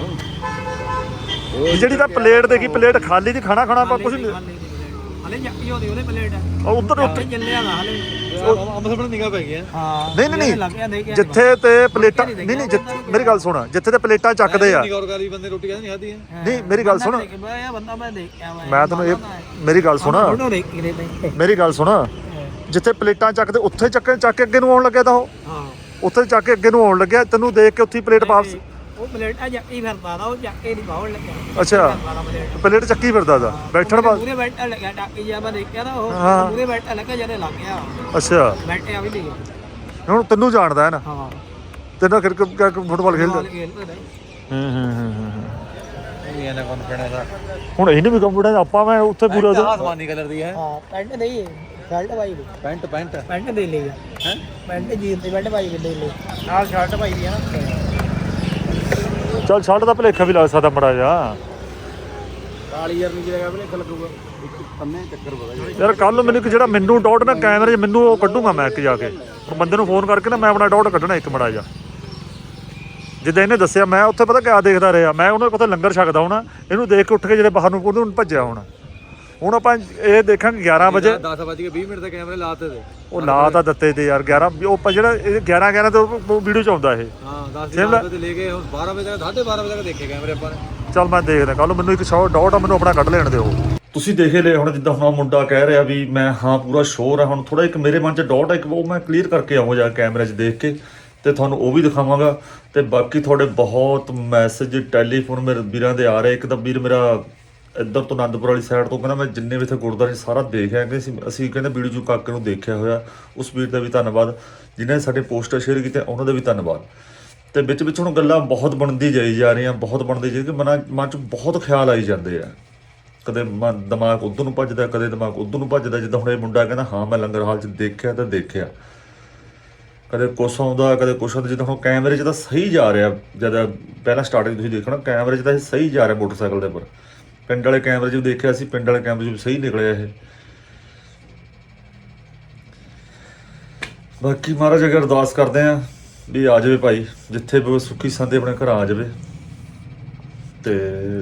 ਜਿਹੜੀ ਤਾਂ ਪਲੇਟ ਦੇਖੀ ਪਲੇਟ ਖਾਲੀ ਦੀ ਖਾਣਾ ਖਾਣਾ ਆਪਾਂ ਕੁਝ ਨਹੀਂ ਹਲੇ ਜੱਕੀ ਉਹਦੀ ਉਹਦੇ ਪਲੇਟ ਆ। ਉਧਰ ਉੱਤੇ ਚੱਲਿਆ ਨਾ ਹਲੇ ਅੰਬ ਸਾਹਮਣੇ ਨਿਗਾਹ ਪੈ ਗਿਆ ਹਾਂ। ਨਹੀਂ ਨਹੀਂ ਲੱਗ ਗਿਆ ਦੇਖ ਨਹੀਂ ਜਿੱਥੇ ਤੇ ਪਲੇਟਾਂ ਨਹੀਂ ਨਹੀਂ ਜਿੱਥੇ- ਮੇਰੀ ਗੱਲ ਸੁਣ। ਜਿੱਥੇ ਤੇ ਪਲੇਟਾਂ ਚੱਕਦੇ ਆ। ਨਿਗੌਰ ਕਰੀ ਬੰਦੇ ਰੋਟੀ ਕਹਿੰਦੇ ਨਹੀਂ ਖਾਦੀ ਹੈ ਨਹੀਂ ਮੇਰੀ ਗੱਲ ਸੁਣ। ਮੈਂ ਤੈਨੂੰ ਇਹ ਮੇਰੀ ਗੱਲ ਮੇਰੀ ਗੱਲ ਜਿੱਥੇ ਪਲੇਟਾਂ ਚੱਕਦੇ ਉੱਥੇ ਚੱਕ ਚੱਕ ਕੇ ਅੱਗੇ ਨੂੰ ਆਉਣ ਲੱਗਿਆ ਤਾਂ ਉਹ। ਹਾਂ। ਉੱਥੇ ਚੱਕ ਕੇ ਅੱਗੇ ਨੂੰ ਆਉਣ ਲੱਗਿਆ ਤੈਨੂੰ ਦੇਖ ਕੇ ਉੱਥੇ ਪਲੇਟ ਵਾਪਸ ਉਹ ਪਲੇਟਾਂ ਜੱਕੀ ਫਿਰਦਾ ਦਾ ਉਹ ਜੱਕੇ ਨਹੀਂ ਬਾਹਰ ਲੱਗਿਆ। ਅੱਛਾ। ਪਲੇਟ। ਚੱਕੀ ਫਿਰਦਾ ਦਾ ਬੈਠਣ ਬਾਅਦ ਪੂਰੇ ਬੈਠਾ ਲੱਗਿਆ ਟਾਕੀ ਜਿਹਾ ਮੈਂ ਦੇਖਿਆ ਨਾ ਹਾਂ। ਉਹ ਪੂਰੇ ਬੈਠਾ ਲੱਗਾ ਜਦੇ ਲੱਗ ਗਿਆ। ਅੱਛਾ। ਬੈਠਿਆ ਵੀ ਨਹੀਂ। ਹੁਣ ਤੈਨੂੰ ਜਾਣਦਾ ਹੈ ਨਾ? ਹਾਂ। ਤੈਨੂੰ ਕ੍ਰਿਕਟ ਫੁੱਟਬਾਲ ਖੇਲਦਾ। ਨਹੀਂ ਹੂੰ ਹੂੰ ਹੂੰ ਹੂੰ, ਹੂੰ। ਨਹੀਂ ਇਹਨਾਂ ਕੌਨਫੀਡੈਂਸ ਆ। ਹੁਣ ਇਹਨੂੰ ਵੀ ਕੰਪਿਊਟਰ ਆਪਾਂ ਮੈਂ ਉੱਥੇ ਪੂਰਾ ਉਹਦਾ- ਆਸਮਾਨੀ ਕਲਰ ਦੀ ਹੈ। ਹਾਂ ਪੈਂਟ ਨਹੀਂ ਸ਼ਰਟ ਪਾਈ ਵੀ ਪੈਂਟ ਪੈਂਟ। ਪੈਂਟ ਦੇ ਲਈ ਹੈ? ਪੈਂਟ ਜੀਨ ਤੇ ਪੈਂਟ ਪਾਈ ਵੀ ਦੇ ਲਈ ਨਾਲ ਸ਼ਰਟ ਪਾਈ ਵੀ ਹੈ ਨਾ। ਚੱਲ ਛੱਡ ਦਾ ਭਲੇਖਾ ਵੀ ਲੱਗ ਸਕਦਾ ਮੜਾ ਜਾ ਕਾਲੀ ਯਾਰ ਨਹੀਂ ਜਿਹੜਾ ਬਲੇ ਲੱਗੂਗਾ। ਇੱਕ ਪੰਨੇ ਚੱਕਰ ਪਤਾ ਯਾਰ ਕੱਲ ਮੈਨੂੰ ਇੱਕ ਜਿਹੜਾ ਮੈਨੂੰ ਡਾਊਟ ਨਾ ਕੈਮਰੇ 'ਚ ਮੈਨੂੰ ਉਹ ਕੱਢੂਗਾ ਮੈਂ ਇੱਕ ਜਾ ਕੇ। ਹੁਣ ਬੰਦੇ ਨੂੰ ਫੋਨ ਕਰਕੇ ਨਾ ਮੈਂ ਆਪਣਾ ਡਾਊਟ ਕੱਢਣਾ ਇੱਕ ਮੜਾ ਜਾ ਜਿੱਦਾਂ ਇਹਨੇ ਦੱਸਿਆ ਮੈਂ ਉੱਥੇ ਪਤਾ ਕਿਆ ਦੇਖਦਾ ਰਿਹਾ। ਮੈਂ ਉਹਨੇ ਪਤਾ ਲੰਗਰ ਛਕਦਾ ਹੋਣਾ ਇਹਨੂੰ ਦੇਖ ਕੇ ਉੱਠ ਕੇ ਜਿਹੜੇ ਬਾਹਰ ਨੂੰ ਉਹਨੂੰ ਭੱਜਿਆ ਹੋਣਾ। ਹੁਣ ਆਪਾਂ ਇਹ ਦੇਖਾਂਗੇ 11 ਵਜੇ। 10 ਵਜੇ ਕੇ 20 ਮਿੰਟ ਤੇ ਕੈਮਰੇ ਲਾਤੇ ਤੇ। ਉਹ ਲਾ ਤਾਂ ਦਿੱਤੇ ਤੇ ਯਾਰ 11 ਵੀ ਉਹ ਆਪਾਂ ਜਿਹੜਾ ਇਹ 11 11 ਤੋਂ ਵੀਡੀਓ ਚ ਆਉਂਦਾ ਇਹ। ਹਾਂ 10 ਸੇਮ ਵਜੇ ਤੇ ਲੈ ਕੇ ਹੁਣ 12 ਵਜੇ ਤੱਕ 12:30 ਵਜੇ ਤੱਕ ਦੇਖੇ ਕੈਮਰੇ ਆਪਾਂ ਨੇ। ਚੱਲ ਮੈਂ ਦੇਖਦਾ ਕੱਲ ਮੈਨੂੰ ਇੱਕ ਸ਼ਾਟ ਡਾਊਟ ਆ ਮੈਨੂੰ ਆਪਣਾ ਕੱਢ ਲੈਣ ਦਿਓ। ਤੁਸੀਂ ਦੇਖੇ ਲੈ ਹੁਣ ਜਿੱਦਾਂ ਹੁਣ ਮੁੰਡਾ ਕਹਿ ਰਿਹਾ ਵੀ ਮੈਂ ਹਾਂ ਪੂਰਾ ਸ਼ੋਰ ਆ ਹੁਣ ਥੋੜਾ ਇੱਕ ਮੇਰੇ ਮਨ 'ਚ ਡਾਊਟ ਆ ਇੱਕ ਉਹ ਮੈਂ ਕਲੀਅਰ ਕਰਕੇ ਆਉਂਗਾ ਜਾ ਕੈਮਰੇ 'ਚ ਦੇਖ ਕੇ ਤੇ ਤੁਹਾਨੂੰ ਉਹ ਵੀ ਦਿਖਾਵਾਂਗਾ। ਤੇ ਬਾਕੀ ਤੁਹਾਡੇ ਬਹੁਤ ਮੈਸੇਜ ਟੈਲੀਫੋਨ ਮੇਰੇ ਵੀਰਾਂ ਦੇ ਆ ਰਹੇ ਇੱਕ ਤਾਂ ਵੀਰ ਮੇਰਾ ਇੱਧਰ ਤੋਂ ਆਨੰਦਪੁਰ ਵਾਲੀ ਸਾਈਡ ਤੋਂ ਕਹਿੰਦਾ ਮੈਂ ਜਿੰਨੇ ਵੀ ਇੱਥੇ ਗੁਰਦੁਆਰੇ 'ਚ ਸਾਰਾ ਦੇਖਿਆ ਕਹਿੰਦੇ ਅਸੀਂ ਅਸੀਂ ਕਹਿੰਦੇ ਵੀਡੀਓ ਜੂ ਕਾਕੇ ਨੂੰ ਦੇਖਿਆ ਹੋਇਆ। ਉਸ ਵੀਰ ਦਾ ਵੀ ਧੰਨਵਾਦ। ਜਿਨ੍ਹਾਂ ਨੇ ਸਾਡੇ ਪੋਸਟਰ ਸ਼ੇਅਰ ਕੀਤੇ, ਉਹਨਾਂ ਦਾ ਵੀ ਧੰਨਵਾਦ। ਤੇ ਵਿੱਚ ਵਿੱਚ ਹੁਣ ਗੱਲਾਂ ਬਹੁਤ ਬਣਦੀ ਜਾਈ ਜਾ ਰਹੀਆਂ, ਬਹੁਤ ਬਣਦੀ ਜਾਈ ਕਿ ਮਨਾਂ ਮਨ 'ਚ ਬਹੁਤ ਖਿਆਲ ਆਈ ਜਾਂਦੇ ਆ। ਕਦੇ ਮਨ ਦਿਮਾਗ ਉਧਰ ਨੂੰ ਭੱਜਦਾ, ਕਦੇ ਦਿਮਾਗ ਉਧਰ ਨੂੰ ਭੱਜਦਾ। ਜਿੱਦਾਂ ਹੁਣ ਇਹ ਮੁੰਡਾ ਕਹਿੰਦਾ, ਹਾਂ, ਮੈਂ ਲੰਗਰ ਹਾਲ 'ਚ ਦੇਖਿਆ ਤਾਂ ਦੇਖਿਆ। ਕਦੇ ਕੁਛ ਆਉਂਦਾ, ਕਦੇ ਕੁਛ ਆਉਂਦਾ। ਜਿੱਦਾਂ ਹੁਣ ਕੈਮਰੇ 'ਚ ਤਾਂ ਸਹੀ ਜਾ ਰਿਹਾ। ਜਦ ਪਹਿਲਾਂ ਸਟਾਰਟਿੰਗ ਤੁਸੀਂ ਦੇਖਣਾ, ਕੈਮਰੇ 'ਚ ਤਾਂ ਇਹ ਸਹੀ ਜਾ ਰਿਹਾ ਮੋਟਰਸਾਈਕਲ ਦੇ ਉੱਪਰ। ਪਿੰਡ ਵਾਲੇ ਕੈਮਰੇ 'ਚ ਵੀ ਦੇਖਿਆ ਸੀ, ਪਿੰਡ ਵਾਲੇ ਕੈਮਰੇ 'ਚ ਵੀ ਸਹੀ ਨਿਕਲਿਆ ਇਹ। ਬਾਕੀ ਮਹਾਰਾਜ, ਅਗਰ ਅਰਦਾਸ ਕਰਦੇ ਆ ਵੀ ਆ ਜਾਵੇ ਭਾਈ, ਜਿੱਥੇ ਵੀ ਸੁੱਖੀ ਸੰਦੇ ਆਪਣੇ ਘਰ ਆ ਜਾਵੇ। ਤੇ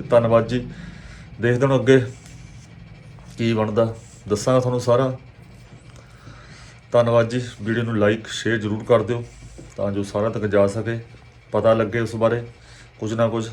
ਧੰਨਵਾਦ ਜੀ। ਦੇਖਦੇ ਹਾਂ ਅੱਗੇ ਕੀ ਬਣਦਾ। ਦੱਸਾਂਗਾ ਤੁਹਾਨੂੰ ਸਾਰਾ। ਧੰਨਵਾਦ ਜੀ। ਵੀਡੀਓ ਨੂੰ ਲਾਈਕ, ਸ਼ੇਅਰ ਜ਼ਰੂਰ ਕਰ ਦਿਓ, ਤਾਂ ਜੋ ਸਾਰਿਆਂ ਤੱਕ ਜਾ ਸਕੇ। ਪਤਾ ਲੱਗੇ ਉਸ ਬਾਰੇ। ਕੁਝ ਨਾ ਕੁਝ